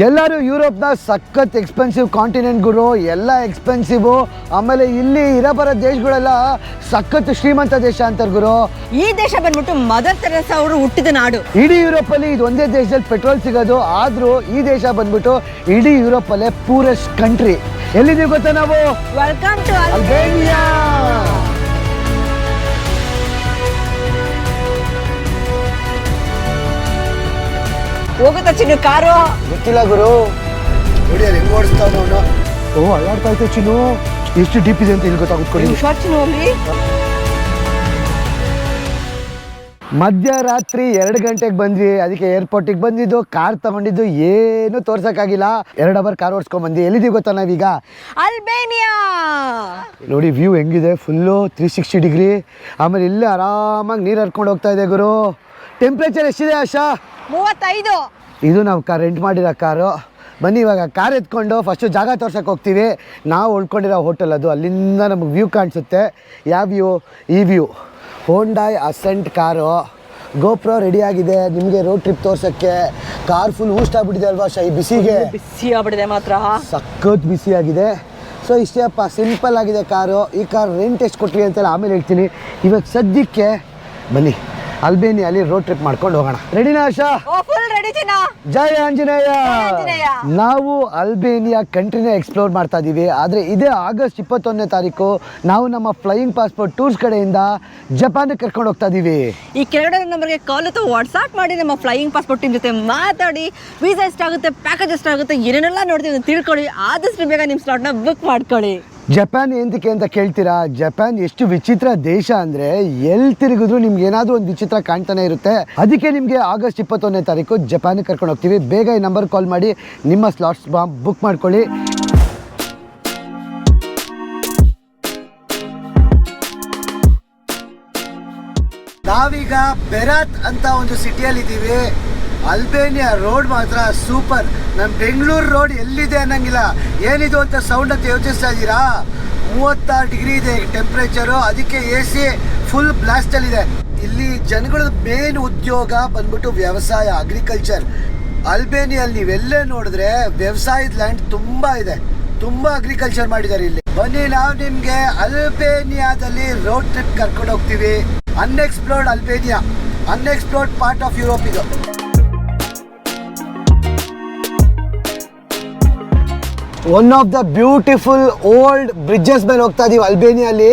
ಎಲ್ಲರೂ ಯುರೋಪ್ನ ಸಖತ್ expensive continent ಗುರು ಎಲ್ಲ ಎಕ್ಸ್ಪೆನ್ಸಿವು ಆಮೇಲೆ ಇಲ್ಲಿ ಇರಬರ ದೇಶಗಳೆಲ್ಲ ಸಖತ್ ಶ್ರೀಮಂತ ದೇಶ ಅಂತಾರೆ ಗುರು. ಈ ದೇಶ ಬಂದ್ಬಿಟ್ಟು ಮದರ್ ತೆರೆಸ ಅವರು ಹುಟ್ಟಿದ ನಾಡು. ಇಡೀ ಯುರೋಪಲ್ಲಿ ಇದು ಒಂದೇ ದೇಶದಲ್ಲಿ ಪೆಟ್ರೋಲ್ ಸಿಗೋದು ಆದ್ರೂ ಈ ದೇಶ ಬಂದ್ಬಿಟ್ಟು ಇಡೀ ಯುರೋಪಲ್ಲೇ ಪೂರೆಸ್ಟ್ ಕಂಟ್ರಿ ಎಲ್ಲಿದೀವಿ ಗೊತ್ತಾ ನಾವು? ವೆಲ್ಕಮ್ ಟು ಅಲ್ಬೇನಿಯಾ ಹೋಗುತ್ತಾ ಚಿನ್ನು ಕಾರು? ಗೊತ್ತಿಲ್ಲ ಗುರು. ನೋಡಿ ಅಲ್ಲಿ ಹೆಂಗ್ ಓಡಿಸ್ತಾ ಅವನು? ಓ ಅಲ್ಲಾಡ್ತಾ ಐತೆ ಚಿನ್ನು. ಎಷ್ಟು ಡೀಪ್ ಇದೆ ಅಂತ ಇಲ್ಲಿ ಗೊತ್ತಾಗುತ್ತೆ ಹುಷಾರ್ ಚಿನ್ನು ಅಲ್ಲಿ ಮಧ್ಯರಾತ್ರಿ ಎರಡು ಗಂಟೆಗೆ ಬಂದ್ವಿ. ಅದಕ್ಕೆ ಏರ್ಪೋರ್ಟಿಗೆ ಬಂದಿದ್ದು ಕಾರ್ ತಗೊಂಡಿದ್ದು ಏನು ತೋರ್ಸಕ್ಕಾಗಿಲ್ಲ. ಎರಡು ಅವರ್ ಕಾರ್ ಓಡಿಸ್ಕೊಂಡ್ ಬಂದ್ವಿ. ಎಲ್ಲಿದ್ದೀವಿ ಗೊತ್ತಾ ನಾವೀಗ? ಅಲ್ಬೇನಿಯಾ. ನೋಡಿ ವ್ಯೂ ಹೆಂಗಿದೆ. ಫುಲ್ಲು ತ್ರೀ ಸಿಕ್ಸ್ಟಿ ಡಿಗ್ರಿ ಆಮೇಲೆ ಇಲ್ಲೇ ಆರಾಮಾಗಿ ನೀರು ಹರ್ಕೊಂಡು ಹೋಗ್ತಾ ಇದೆ ಗುರು. ಟೆಂಪ್ರೇಚರ್ ಎಷ್ಟಿದೆ ಆಶಾ? ಮೂವತ್ತೈದು. ಇದು ನಾವು ಕಾರ್ ರೆಂಟ್ ಮಾಡಿರೋ ಕಾರು. ಬನ್ನಿ ಇವಾಗ ಕಾರ್ ಎತ್ಕೊಂಡು ಫಸ್ಟು ಜಾಗ ತೋರ್ಸಕ್ಕೆ ಹೋಗ್ತೀವಿ. ನಾವು ಉಳ್ಕೊಂಡಿರೋ ಹೋಟೆಲ್ ಅದು ಅಲ್ಲಿಂದ ನಮಗೆ ವ್ಯೂ ಕಾಣಿಸುತ್ತೆ. ಯಾವ ವ್ಯೂ ಈ view Hyundai Accent car. GoPro ready ಆಗಿದೆ. ನಿಮಗೆ ರೋಡ್ ಟ್ರಿಪ್ ತೋರ್ಸೋಕ್ಕೆ. ಕಾರ್ ಫುಲ್ ಊಸ್ಟ್ ಆಗ್ಬಿಟ್ಟಿದೆ ಅಲ್ವಾ ಈ ಬಿಸಿಗೆ? ಬಿಸಿ ಆಗ್ಬಿಟ್ಟಿದೆ ಮಾತ್ರ. ಸಖತ್ ಬಿಸಿಯಾಗಿದೆ ಸೊ ಇಷ್ಟೇ ಅಪ್ಪ ಸಿಂಪಲ್ ಆಗಿದೆ ಕಾರು. ಈ ಕಾರ್ ರೆಂಟ್ ಎಷ್ಟು ಕೊಟ್ಟಿರಿ ಅಂತೆಲ್ಲ ಆಮೇಲೆ ಹೇಳ್ತೀನಿ. ಇವಾಗ ಸದ್ಯಕ್ಕೆ ಬನ್ನಿ. ಅಲ್ಬೇನಿ ಅಲ್ಲಿ ರೋಡ್ ಟ್ರಿಪ್ ಮಾಡ್ಕೊಂಡು ಹೋಗೋಣ. ರೆಡಿನಾ ಆಶಾ ಓ ಫುಲ್ ರೆಡಿ ಚಿನ್ನ. ಜೈ ಆಂಜನೇಯ. ನಾವು ಅಲ್ಬೇನಿಯಾ ಕಂಟ್ರಿನ ಎಕ್ಸ್ಪ್ಲೋರ್ ಮಾಡ್ತಾ ಇದ್ದೀವಿ ಆದರೆ ಇದೇ ಆಗಸ್ಟ್ ಇಪ್ಪತ್ತೊಂದನೇ ತಾರೀಕು ನಾವು ನಮ್ಮ ಫ್ಲೈಯಿಂಗ್ ಪಾಸ್ಪೋರ್ಟ್ ಟೂರ್ಸ್ ಕಡೆಯಿಂದ ಜಪಾನ್ಗೆ ಕರ್ಕೊಂಡು ಹೋಗ್ತಾ ಇದ್ದೀವಿ ಈ ಕೆಳಗಡೆ ನಂಬರ್ಗೆ ಕಾಲ್ ಅಥವಾ ವಾಟ್ಸ್ಆಪ್ ಮಾಡಿ ನಮ್ಮ ಫ್ಲೈಯಿಂಗ್ ಪಾಸ್ಪೋರ್ಟ್ ಟೀಮ್ ಜೊತೆ ಮಾತಾಡಿ ವೀಸಾ ಎಷ್ಟಾಗುತ್ತೆ ಪ್ಯಾಕೇಜ್ ಎಷ್ಟಾಗುತ್ತೆ ಏನೇನೆಲ್ಲ ನೋಡ್ತೀವಿ ತಿಳ್ಕೊಳ್ಳಿ. ಆದಷ್ಟು ಬೇಗ ನಿಮ್ಮ ಸ್ಲಾಟ್ನ ಬುಕ್ ಮಾಡ್ಕೊಳ್ಳಿ. ಜಪಾನ್ ಎಂತಕ್ಕೆ ಅಂತ ಕೇಳ್ತೀರಾ? ಜಪಾನ್ ಎಷ್ಟು ವಿಚಿತ್ರ ದೇಶ ಅಂದರೆ ಎಲ್ಲಿ ತಿರುಗಿದ್ರು ನಿಮ್ಗೆ ಏನಾದರೂ ಒಂದು ವಿಚಿತ್ರ ಕಾಣ್ತಾನೆ ಇರುತ್ತೆ. ಅದಕ್ಕೆ ನಿಮಗೆ ಆಗಸ್ಟ್ ಇಪ್ಪತ್ತೊಂದನೇ ತಾರೀಕು ಜಪಾನಿಗೆ ಕರ್ಕೊಂಡು ಹೋಗ್ತೀವಿ. ಬೇಗ ಈ ನಂಬರ್ ಕಾಲ್ ಮಾಡಿ, ನಿಮ್ಮ ಸ್ಲಾಟ್ಸ್ ಬುಕ್ ಮಾಡ್ಕೊಳ್ಳಿ. ನಾವೀಗ ಬೆರಾತ್ ಅಂತ ಒಂದು ಸಿಟಿಯಲ್ಲಿ ಇದ್ದೀವಿ ಅಲ್ಬೇನಿಯಾ ರೋಡ್ ಮಾತ್ರ ಸೂಪರ್. ನಮ್ಮ ಬೆಂಗಳೂರು ರೋಡ್ ಎಲ್ಲಿದೆ ಅನ್ನಂಗಿಲ್ಲ. ಏನಿದು ಅಂತ ಸೌಂಡ್ ಅಂತ ಯೋಚಿಸ್ತಾ ಇದ್ದೀರಾ? ಮೂವತ್ತಾರು ಡಿಗ್ರಿ ಇದೆ ಟೆಂಪ್ರೇಚರು ಅದಕ್ಕೆ ಎ ಸಿ ಫುಲ್ ಬ್ಲಾಸ್ಟಲ್ಲಿದೆ ಇಲ್ಲಿ ಜನಗಳ ಮೇನ್ ಉದ್ಯೋಗ ಬಂದ್ಬಿಟ್ಟು ವ್ಯವಸಾಯ ಅಗ್ರಿಕಲ್ಚರ್ ಅಲ್ಬೇನಿಯಲ್ಲಿ ನೀವೆಲ್ಲೇ ನೋಡಿದ್ರೆ ವ್ಯವಸಾಯದ ಲ್ಯಾಂಡ್ ತುಂಬಾ ಇದೆ. ತುಂಬಾ ಅಗ್ರಿಕಲ್ಚರ್ ಮಾಡಿದ್ದಾರೆ ಇಲ್ಲಿ. ಬನ್ನಿ ನಾವು ನಿಮಗೆ ಅಲ್ಬೇನಿಯಾದಲ್ಲಿ ರೋಡ್ ಟ್ರಿಪ್ ಕರ್ಕೊಂಡು ಹೋಗ್ತೀವಿ. Unexplored Albania. Unexplored part of Europe ಇದು. One of the beautiful old bridges ಮೇಲೆ ಹೋಗ್ತಾ ಇದೀವಿ. ಅಲ್ಬೇನಿಯಲ್ಲಿ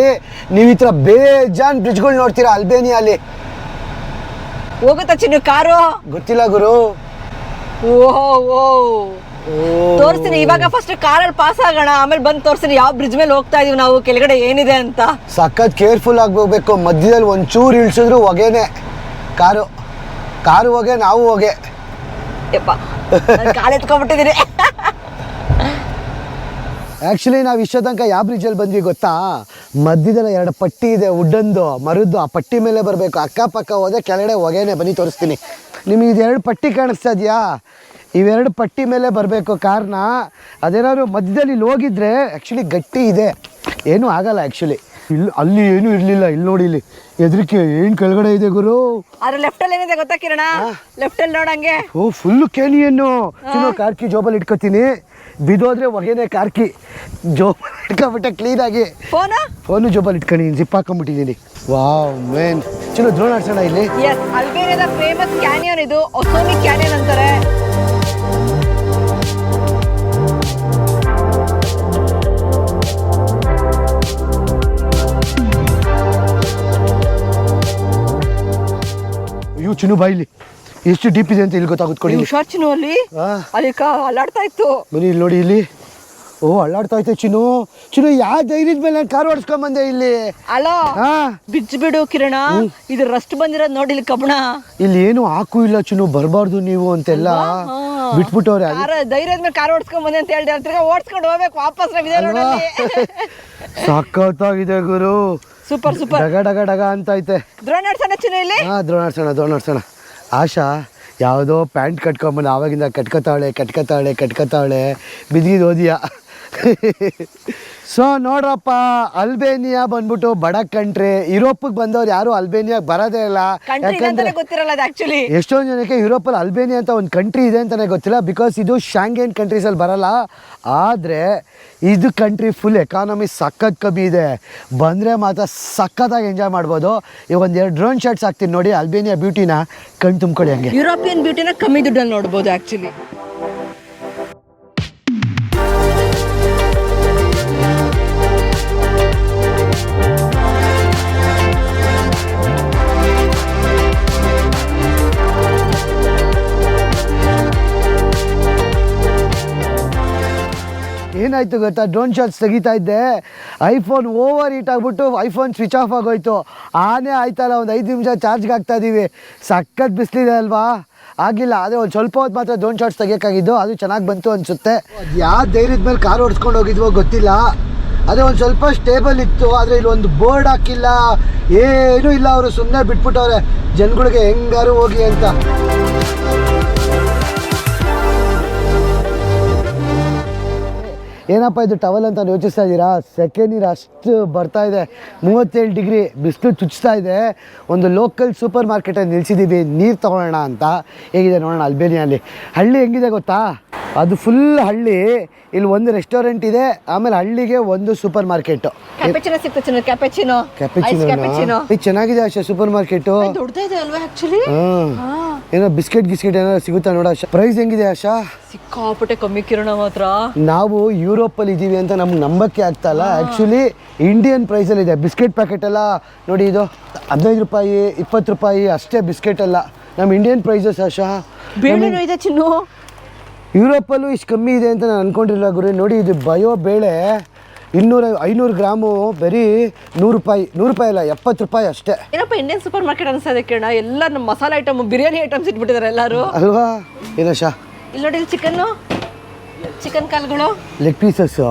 ನೀವು ಈ ಥರ ಬೇಜಾನ್ ಬ್ರಿಡ್ಜ್ಗಳು ನೋಡ್ತೀರಾ ಅಲ್ಬೇನಿಯಲ್ಲಿ? ಹೋಗುತ್ತಾ ಚಿನ್ನು ಕಾರು? ಗೊತ್ತಿಲ್ಲ ಗುರು. ಓಹೋ ಓ. ತೋರಿಸ್ತೀನಿ. ಇವಾಗ ಫಸ್ಟ್ ಕಾರಲ್ಲಿ ಪಾಸ್ ಆಗೋಣ. ಆಮೇಲೆ ಬಂದು ತೋರಿಸ್ತೀನಿ. ಯಾವ ಬ್ರಿಡ್ಜ್ ಮೇಲೆ ಹೋಗ್ತಾ ಇದೀವಿ ನಾವು? ಕೆಳಗಡೆ ಏನಿದೆ ಅಂತ? ಸಖತ್ ಕೇರ್ಫುಲ್ ಆಗಿ ಹೋಗ್ಬೇಕು. ಮಧ್ಯದಲ್ಲಿ ಒಂಚೂರು ಇಳಿಸಿದ್ರು ಹೊಗೆನೆ. ಕಾರು ಕಾರು ಹೊಗೆ ನಾವು ಹೊಗೆ. ಯಪ್ಪ. ಕಾಲು ಎತ್ಕೊಂಡ್ಬಿಟ್ಟಿದ್ದೀನಿ. ಆ್ಯಕ್ಚುಲಿ ನಾವು ಇಷ್ಟೋ ತನಕ ಯಾವ ಬ್ರಿಡ್ಜಲ್ಲಿ ಬಂದ್ವಿ ಗೊತ್ತಾ? ಮಧ್ಯದಲ್ಲಿ ಎರಡು ಪಟ್ಟಿ ಇದೆ ಉಡ್ಡಂದು ಮರದ್ದು. ಆ ಪಟ್ಟಿ ಮೇಲೆ ಬರಬೇಕು. ಅಕ್ಕಪಕ್ಕ ಹೋದೆ ಕೆಳಗಡೆ ಹೊಗೆನೆ ಬನ್ನಿ ತೋರಿಸ್ತೀನಿ. ನಿಮಗೆ ಇದೆರಡು ಪಟ್ಟಿ ಕಾಣಿಸ್ತಾ ಇದೆಯಾ? ಇವೆರಡು ಪಟ್ಟಿ ಮೇಲೆ ಬರಬೇಕು ಕಾರಣ ಅದೇನಾದ್ರು ಮಧ್ಯದಲ್ಲಿ ಇಲ್ಲಿ ಹೋಗಿದ್ರೆ ಆ್ಯಕ್ಚುಲಿ ಗಟ್ಟಿ ಇದೆ. ಏನೂ ಆಗಲ್ಲ ಆ್ಯಕ್ಚುಲಿ ಇಲ್ಲಿ ಅಲ್ಲಿ ಏನೂ ಇರಲಿಲ್ಲ. ಇಲ್ಲಿ ನೋಡಿ ಇಲ್ಲಿ ಎದ್ರಿಕೆ ಏನು ಕೆಳಗಡೆ ಇದೆ ಗುರು? ಲೆಫ್ಟ್ ಅಲ್ಲಿ ಏನಿದೆ ಗೊತ್ತಾ ಕಿರಣ? ಲೆಫ್ಟ್ ಅಲ್ಲಿ ನೋಡಂಗೆ ಓ ಫುಲ್ ಕೇನಿಯನ್ನು. ಚಿನ್ನು ಕಾರ್ಕಿ ಜೋಬಲ್ಲಿ ಇಟ್ಕೋತೀನಿ. ಬಿದೋದ್ರೆ ಹೊಗೆನೆ ಕಾರ್ಕಿ. ಜೋ ಇಟ್ಕೊಬಿಟ್ಟೆ ಕ್ಲೀನಾಗಿ ಫೋನ್? ಫೋನು ಜೋಬಲ್ಲಿ ಇಟ್ಕೊಂಡಿದ್ದೀನಿ ಜಿಪ್ ಹಾಕೊಂಡ್ಬಿಟ್ಟಿದ್ದೀನಿ ವಾವ್ ಮೇನ್ ಚಲೋ ದ್ರೋಣ ಆಡ್ಸೋಣ ಇಲ್ಲಿ. ಎಸ್ ಅಲ್ಬೇರಿಯಾದ ಫೇಮಸ್ ಕ್ಯಾನಿಯನ್ ಇದು. ಒಸೋನಿ ಕ್ಯಾನಿಯನ್ ಅಂತಾರೆ. ಯು ಚಿನ್ನು ಬಾ ಇಲ್ಲಿ. ಎಷ್ಟು ಡೀಪ್ ಇದೆ ಅಂತ ಇಲ್ಲಿ ಗೊತ್ತಾಗುತ್ತೆ ಕೊಡಿ. ಹುಷಾರ್ ಚಿನ್ನು ಅಲ್ಲಿ ಅಲ್ಲಿ ಅಲ್ಲಾಡ್ತಾ ಇತ್ತು. ಬನ್ನಿ ಇಲ್ಲಿ ನೋಡಿ ಇಲ್ಲಿ. ಓ ಅಲ್ಲಾಡ್ತಾ ಇತ್ತು ಚಿನ್ನು. ಚಿನ್ನು ಯಾವ ಧೈರ್ಯದ ಮೇಲೆ ನಾನು ಕಾರ್ ಓಡಿಸ್ಕೊಂಡ್ ಬಂದೆ ಇಲ್ಲಿ? ಅಲೋ ಹಾ ಬಿಚ್ಚು ಬಿಡು ಕಿರಣ ಇದು ರಸ್ಟ್ ಬಂದಿರೋದು ನೋಡಿ ಇಲ್ಲಿ ಕಬ್ಬಣ. ಇಲ್ಲಿ ಏನು ಹಾಕು ಇಲ್ಲ ಚಿನ್ನು ಬರಬಾರ್ದು ನೀವು ಅಂತೆಲ್ಲ. ಬಿಟ್ಬಿಟ್ಟು ಬಿಟ್ಬಿಟ್ಟವ್ರೆ. ಧೈರ್ಯದ ಮೇಲೆ ಕಾರ್ ಓಡಿಸ್ಕೊಂಡ್ ಬಂದೆ ಅಂತ ಹೇಳಿ ಅಂತ ಓಡಿಸ್ಕೊಂಡು ಹೋಗ್ಬೇಕು ವಾಪಸ್? ಸಖತ್ತಾಗಿದೆ ಗುರು. ಸೂಪರ್ ಸೂಪರ್ ಡಗ ಡಗ ಡಗ ಅಂತ ಐತೆ. ದ್ರೋಣ ಇಲ್ಲಿ? ಹಾ ದ್ರೋಣಾಡ್ಸೋಣ ದ್ರೋಣಾಡ್ಸೋಣ ಆಶಾ ಯಾವುದೋ ಪ್ಯಾಂಟ್ ಕಟ್ಕೊಂಬಂದು ಆವಾಗಿಂದ ಕಟ್ಕೋತಾಳೆ ಕಟ್ಕೋತಾಳೆ ಕಟ್ಕೋತಾಳೆ ಬಿದ್ದಿದ್ದು ಓದಿಯಾ ಸೊ ನೋಡ್ರಪ್ಪ ಅಲ್ಬೇನಿಯಾ ಬಂದ್ಬಿಟ್ಟು ಬಡ ಕಂಟ್ರಿ ಯುರೋಪಿಗೆ ಬಂದವ್ರು ಯಾರು ಅಲ್ಬೇನಿಯಾಗೆ ಬರೋದೇ ಇಲ್ಲ. ಅಂತಾನೆ ಗೊತ್ತಿರಲ್ಲ ಆಕ್ಚುಲಿ ಎಷ್ಟೊಂದು ಜನಕ್ಕೆ ಯುರೋಪಲ್ಲಿ ಅಲ್ಬೇನಿಯಾ ಅಂತ ಒಂದು ಕಂಟ್ರಿ ಇದೆ ಅಂತಲೇ ಗೊತ್ತಿಲ್ಲ. ಬಿಕಾಸ್ ಇದು ಶಾಂಗೇನ್ ಕಂಟ್ರೀಸಲ್ಲಿ ಬರಲ್ಲ. ಆದರೆ ಇದು ಕಂಟ್ರಿ ಫುಲ್ ಎಕಾನಮಿ ಸಖತ್ ಕಮ್ಮಿ ಇದೆ. ಬಂದರೆ ಮಾತ್ರ ಸಖತ್ತಾಗಿ ಎಂಜಾಯ್ ಮಾಡ್ಬೋದು. ಈಗ ಒಂದು ಎರಡು ಡ್ರೋನ್ ಶಾಟ್ಸ್ ಹಾಕ್ತೀನಿ ನೋಡಿ ಅಲ್ಬೇನಿಯಾ ಬ್ಯೂಟಿನ ಕಣ್ ತುಂಬ್ಕೊಳ್ಳಿ ಹಂಗೆ. ಯುರೋಪಿಯನ್ ಬ್ಯೂಟಿನ ಕಮ್ಮಿ ದುಡ್ಡಲ್ಲಿ ನೋಡ್ಬೋದು ಆಕ್ಚುಲಿ ಏನಾಯ್ತು ಗೊತ್ತಾ? ಡ್ರೋನ್ ಶಾಟ್ಸ್ ತೆಗಿತಾ ಇದ್ದೆ. ಐಫೋನ್ ಓವರ್ ಹೀಟ್ ಆಗಿಬಿಟ್ಟು ಐಫೋನ್ ಸ್ವಿಚ್ ಆಫ್ ಆಗೋಯ್ತು. ಆನೇ ಆಯ್ತಲ್ಲ, ಒಂದು ಐದು ನಿಮಿಷ ಚಾರ್ಜ್ಗೆ ಹಾಕ್ತಾ ಇದ್ದೀವಿ ಸಖತ್ ಬಿಸಿಲಿದೆ ಅಲ್ವಾ? ಆಗಿಲ್ಲ, ಆದರೆ ಒಂದು ಸ್ವಲ್ಪ ಹೊತ್ತು ಮಾತ್ರ ಡ್ರೋನ್ ಶಾಟ್ಸ್ ತೆಗಿಯೋಕ್ಕಾಗಿದ್ದು, ಅದು ಚೆನ್ನಾಗಿ ಬಂತು ಅನಿಸುತ್ತೆ. ಯಾವ ಧೈರ್ಯದ ಮೇಲೆ ಕಾರ್ ಓಡಿಸ್ಕೊಂಡು ಹೋಗಿದ್ವೋ ಗೊತ್ತಿಲ್ಲ. ಅದೇ ಒಂದು ಸ್ವಲ್ಪ ಸ್ಟೇಬಲ್ ಇತ್ತು, ಆದರೆ ಇಲ್ಲಿ ಒಂದು ಬೋರ್ಡ್ ಹಾಕಿಲ್ಲ. ಏನೂ ಇಲ್ಲ ಅವರು ಸುಮ್ಮನೆ ಬಿಟ್ಬಿಟ್ಟವ್ರೆ. ಜನಗಳಿಗೆ ಹೆಂಗಾರು ಹೋಗಿ ಅಂತ. ಏನಪ್ಪ ಇದು ಟವಲ್ ಅಂತ ಯೋಚಿಸ್ತಾ ಇದ್ದೀರಾ? ಸೆಕೆಂಡ್ ನೀರು ಅಷ್ಟು ಬರ್ತಾ ಇದೆ. ಮೂವತ್ತೇಳು ಡಿಗ್ರಿ ಬಿಸಿಲು ಚುಚ್ತಾ ಇದೆ. ಒಂದು ಲೋಕಲ್ ಸೂಪರ್ ಮಾರ್ಕೆಟಲ್ಲಿ ನಿಲ್ಸಿದ್ದೀವಿ ನೀರು ತೊಗೊಳ್ಳೋಣ ಅಂತ. ಹೇಗಿದೆ ನೋಡೋಣ ಅಲ್ಬೇನಿಯಲ್ಲಿ. ಹಳ್ಳಿ ಹೆಂಗಿದೆ ಗೊತ್ತಾ? ಅದು ಫುಲ್ ಹಳ್ಳಿ. ಇಲ್ಲಿ ಒಂದು ರೆಸ್ಟೋರೆಂಟ್ ಇದೆ ಆಮೇಲೆ ಹಳ್ಳಿಗೆ ಒಂದು ಸೂಪರ್ ಮಾರ್ಕೆಟ್ ಕ್ಯಾಪೆಚಿನೋ ಕ್ಯಾಪೆಚಿನೋ ಕ್ಯಾಪೆಚಿನೋ ಕ್ಯಾಪೆಚಿನೋ ಚೆನ್ನಾಗಿದೆ ಅಷ್ಟೇ ಸೂಪರ್ ಮಾರ್ಕೆಟ್ ದೊಡ್ಡದಿದೆ ಅಲ್ವಾ ಆಕ್ಚುಲಿ ಏನೋ ಬಿಸ್ಕೆಟ್ ಗಿಸ್ಕೆಟ್ ಏನಾದ್ರು ಸಿಗುತ್ತಾ ನೋಡ ಪ್ರೈಸ್ ಹೆಂಗಿದೆ ಆಶಾ? ಸಿಕ್ಕಾಪಟ್ಟೆ ಕಮ್ಮಿ ಕಿರಣ ಮಾತ್ರ. ನಾವು ಯುರೋಪ್ ಅಲ್ಲಿ ಇದೀವಿ ಅಂತ ನಮ್ಗೆ ನಂಬಕ್ಕೆ ಆಗ್ತಾ ಇಲ್ಲ. ಆಕ್ಚುಲಿ ಇಂಡಿಯನ್ ಪ್ರೈಸ್ ಅಲ್ಲಿ ಇದೆ. ಬಿಸ್ಕೆಟ್ ಪ್ಯಾಕೆಟ್ ಎಲ್ಲ ನೋಡಿ ಇದು ಹದಿನೈದು ರೂಪಾಯಿ ಇಪ್ಪತ್ತು ರೂಪಾಯಿ ಅಷ್ಟೇ ಬಿಸ್ಕೆಟ್ ಅಲ್ಲ ನಮ್ಮ ಇಂಡಿಯನ್ ಪ್ರೈಸಸ್ ಆಶಾ. ಬೇಳೆನೂ ಇದೆ ಚಿನ್ನು. ಯುರೋಪಲ್ಲೂ ಇಷ್ಟು ಕಮ್ಮಿ ಇದೆ ಅಂತ ನಾನು ಅನ್ಕೊಂಡಿಲ್ಲ ಗುರು. ನೋಡಿ ಇದು ಬಯೋ ಬೇಳೆ ಇನ್ನೂರ ಐನೂರು ಗ್ರಾಮು ಬರೀ ನೂರು ರೂಪಾಯಿ ನೂರು ರೂಪಾಯಿ ಅಲ್ಲ ಎಪ್ಪತ್ತು ರೂಪಾಯಿ ಅಷ್ಟೇ. ಏನಪ್ಪ ಇಂಡಿಯನ್ ಸೂಪರ್ ಮಾರ್ಕೆಟ್ ಅನ್ಸದೆ ಕಿರಣ ಎಲ್ಲ ನಮ್ಮ ಮಸಾಲೆ ಐಟಮ್ ಬಿರಿಯಾನಿ ಐಟಮ್ಸ್ ಇಟ್ಬಿಟ್ಟಿದ್ದಾರೆ ಎಲ್ಲರೂ. ಅಲ್ವಾ? ಏನಶಾ ಇಲ್ಲಿ ನೋಡಿ ಚಿಕನ್ ಚಿಕನ್ ಕಾಲ್ಗಳು. Leg pieces.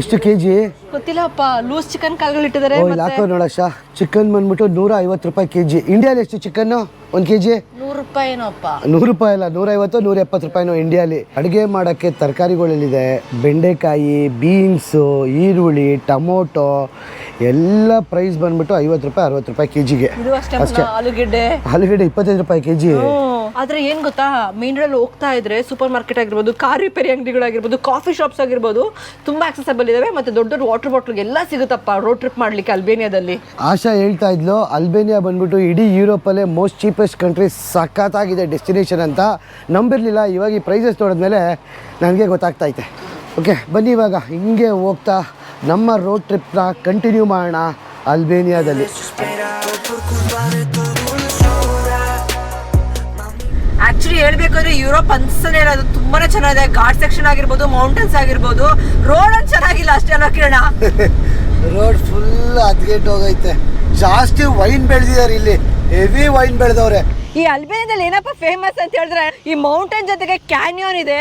ಎಷ್ಟು ಕೆ ಜಿ ಗೊತ್ತಿಲ್ಲಪ್ಪ ಲೂಸ್ ಚಿಕನ್ ಕಾಲ್ಗಳು ಇಟ್ಟಿದ್ದಾರೆ ಓ ಇಲ್ಲಿ ಹಾಕೋ ಚಿಕನ್ ಬಂದ್ಬಿಟ್ಟು ನೂರ ಐವತ್ತು ರೂಪಾಯಿ ಕೆ ಜಿ ಇಂಡಿಯಾಲಿ ಎಷ್ಟು ಚಿಕನ್ ಒಂದು ಕೆ ಜಿ ನೂರು ರೂಪಾಯಿ ಏನೋಪ್ಪ ನೂರು ರೂಪಾಯಿ ಅಲ್ಲ ನೂರೈವತ್ತು ನೂರ ಎಪ್ಪತ್ತು ರೂಪಾಯಿನೋ ಇಂಡಿಯಾಲಿ ಅಡುಗೆ ಮಾಡೋಕ್ಕೆ ತರಕಾರಿಗಳಲ್ಲಿದೆ? ಬೆಂಡೆಕಾಯಿ ಬೀನ್ಸು ಈರುಳ್ಳಿ ಟೊಮೊಟೊ ಎಲ್ಲ ಪ್ರೈಸ್ ಬಂದ್ಬಿಟ್ಟು ಐವತ್ತು ರೂಪಾಯಿ ಅರವತ್ತು ರೂಪಾಯಿ ಕೆ ಜಿಗೆ ಇದು ಅಷ್ಟೇ ಆಲೂಗೆಡ್ಡೆ. ಆಲೂಗಡ್ಡೆ ಇಪ್ಪತ್ತೈದು ರೂಪಾಯಿ ಕೆ ಜಿ ಆದ್ರೆ ಏನ್ ಗೊತ್ತಾ? ಮೇನ್ ರೋಡ್ ಹೋಗ್ತಾ ಇದ್ರೆ ಸೂಪರ್ ಮಾರ್ಕೆಟ್ ಆಗಿರ್ಬೋದು ಕಾರ್ ರಿಪೇರಿ ಅಂಗಡಿಗಳಾಗಿರ್ಬೋದು ಕಾಫಿ ಶಾಪ್ಸ್ ಆಗಿರ್ಬೋದು ತುಂಬಾ ಆಕ್ಸೆಸಬಲ್ ಇದಾವೆ ಮತ್ತೆ ದೊಡ್ಡ ದೊಡ್ಡ ವಾಟರ್ ಬಾಟ್ಲ್ ಎಲ್ಲ ಸಿಗುತ್ತಪ್ಪ ರೋಡ್ ಟ್ರಿಪ್ ಮಾಡ್ಲಿಕ್ಕೆ ಅಲ್ಬೇನಿಯಾದಲ್ಲಿ? ಆಶಾ ಹೇಳ್ತಾ ಇದ್ಲು, ಅಲ್ಬೇನಿಯಾ ಬಂದ್ಬಿಟ್ಟು ಇಡೀ ಯುರೋಪಲ್ಲೇ ಮೋಸ್ಟ್ ಚೀಪೆಸ್ಟ್ ಕಂಟ್ರಿ ಸಖತ್ತಾಗಿದೆ ಡೆಸ್ಟಿನೇಷನ್ ಅಂತ. ನಂಬಿರಲಿಲ್ಲ, ಇವಾಗ ಈ ಪ್ರೈಸಸ್ ನೋಡಿದ್ಮೇಲೆ ನನಗೆ ಗೊತ್ತಾಗ್ತಾ ಗೊತ್ತಾಗ್ತೈತೆ ಓಕೆ ಬನ್ನಿ ಇವಾಗ, ಹಿಂಗೆ ಹೋಗ್ತಾ ನಮ್ಮ ರೋಡ್ ಟ್ರಿಪ್ನ ಕಂಟಿನ್ಯೂ ಮಾಡೋಣ ಅಲ್ಬೇನಿಯಾದಲ್ಲಿ. ಆಕ್ಚುಲಿ ಹೇಳ್ಬೇಕಂದ್ರೆ ಯುರೋಪ್ ಅನ್ಸನೇ ಇಲ್ಲ. ಅದು ತುಂಬಾನೇ ಚೆನ್ನಾಗಿದೆ. ಘಾಟ್ ಸೆಕ್ಷನ್ ಆಗಿರ್ಬೋದು ಮೌಂಟೇನ್ಸ್ ಆಗಿರ್ಬೋದು. ರೋಡ್ ಅಂತ ಚೆನ್ನಾಗಿಲ್ಲ ಅಷ್ಟೇ ಅಲ್ಲ ಕಿರಣ? Road full ಅದ್ಗೆಟ್ ಹೋಗೈತೆ. ಜಾಸ್ತಿ ವೈನ್ ಬೆಳೆದಿದ್ದಾರೆ ಇಲ್ಲಿ. ಹೆವಿ ವೈನ್ ಬೆಳೆದವ್ರೆ. ಈ ಅಲ್ಬೇನಿಯಾದಲ್ಲಿ ಏನಪ್ಪ ಫೇಮಸ್ ಅಂತ ಹೇಳಿದ್ರೆ ಈ ಮೌಂಟೇನ್ ಜೊತೆಗೆ ಕ್ಯಾನ್ಯೋನ್ ಇದೆ.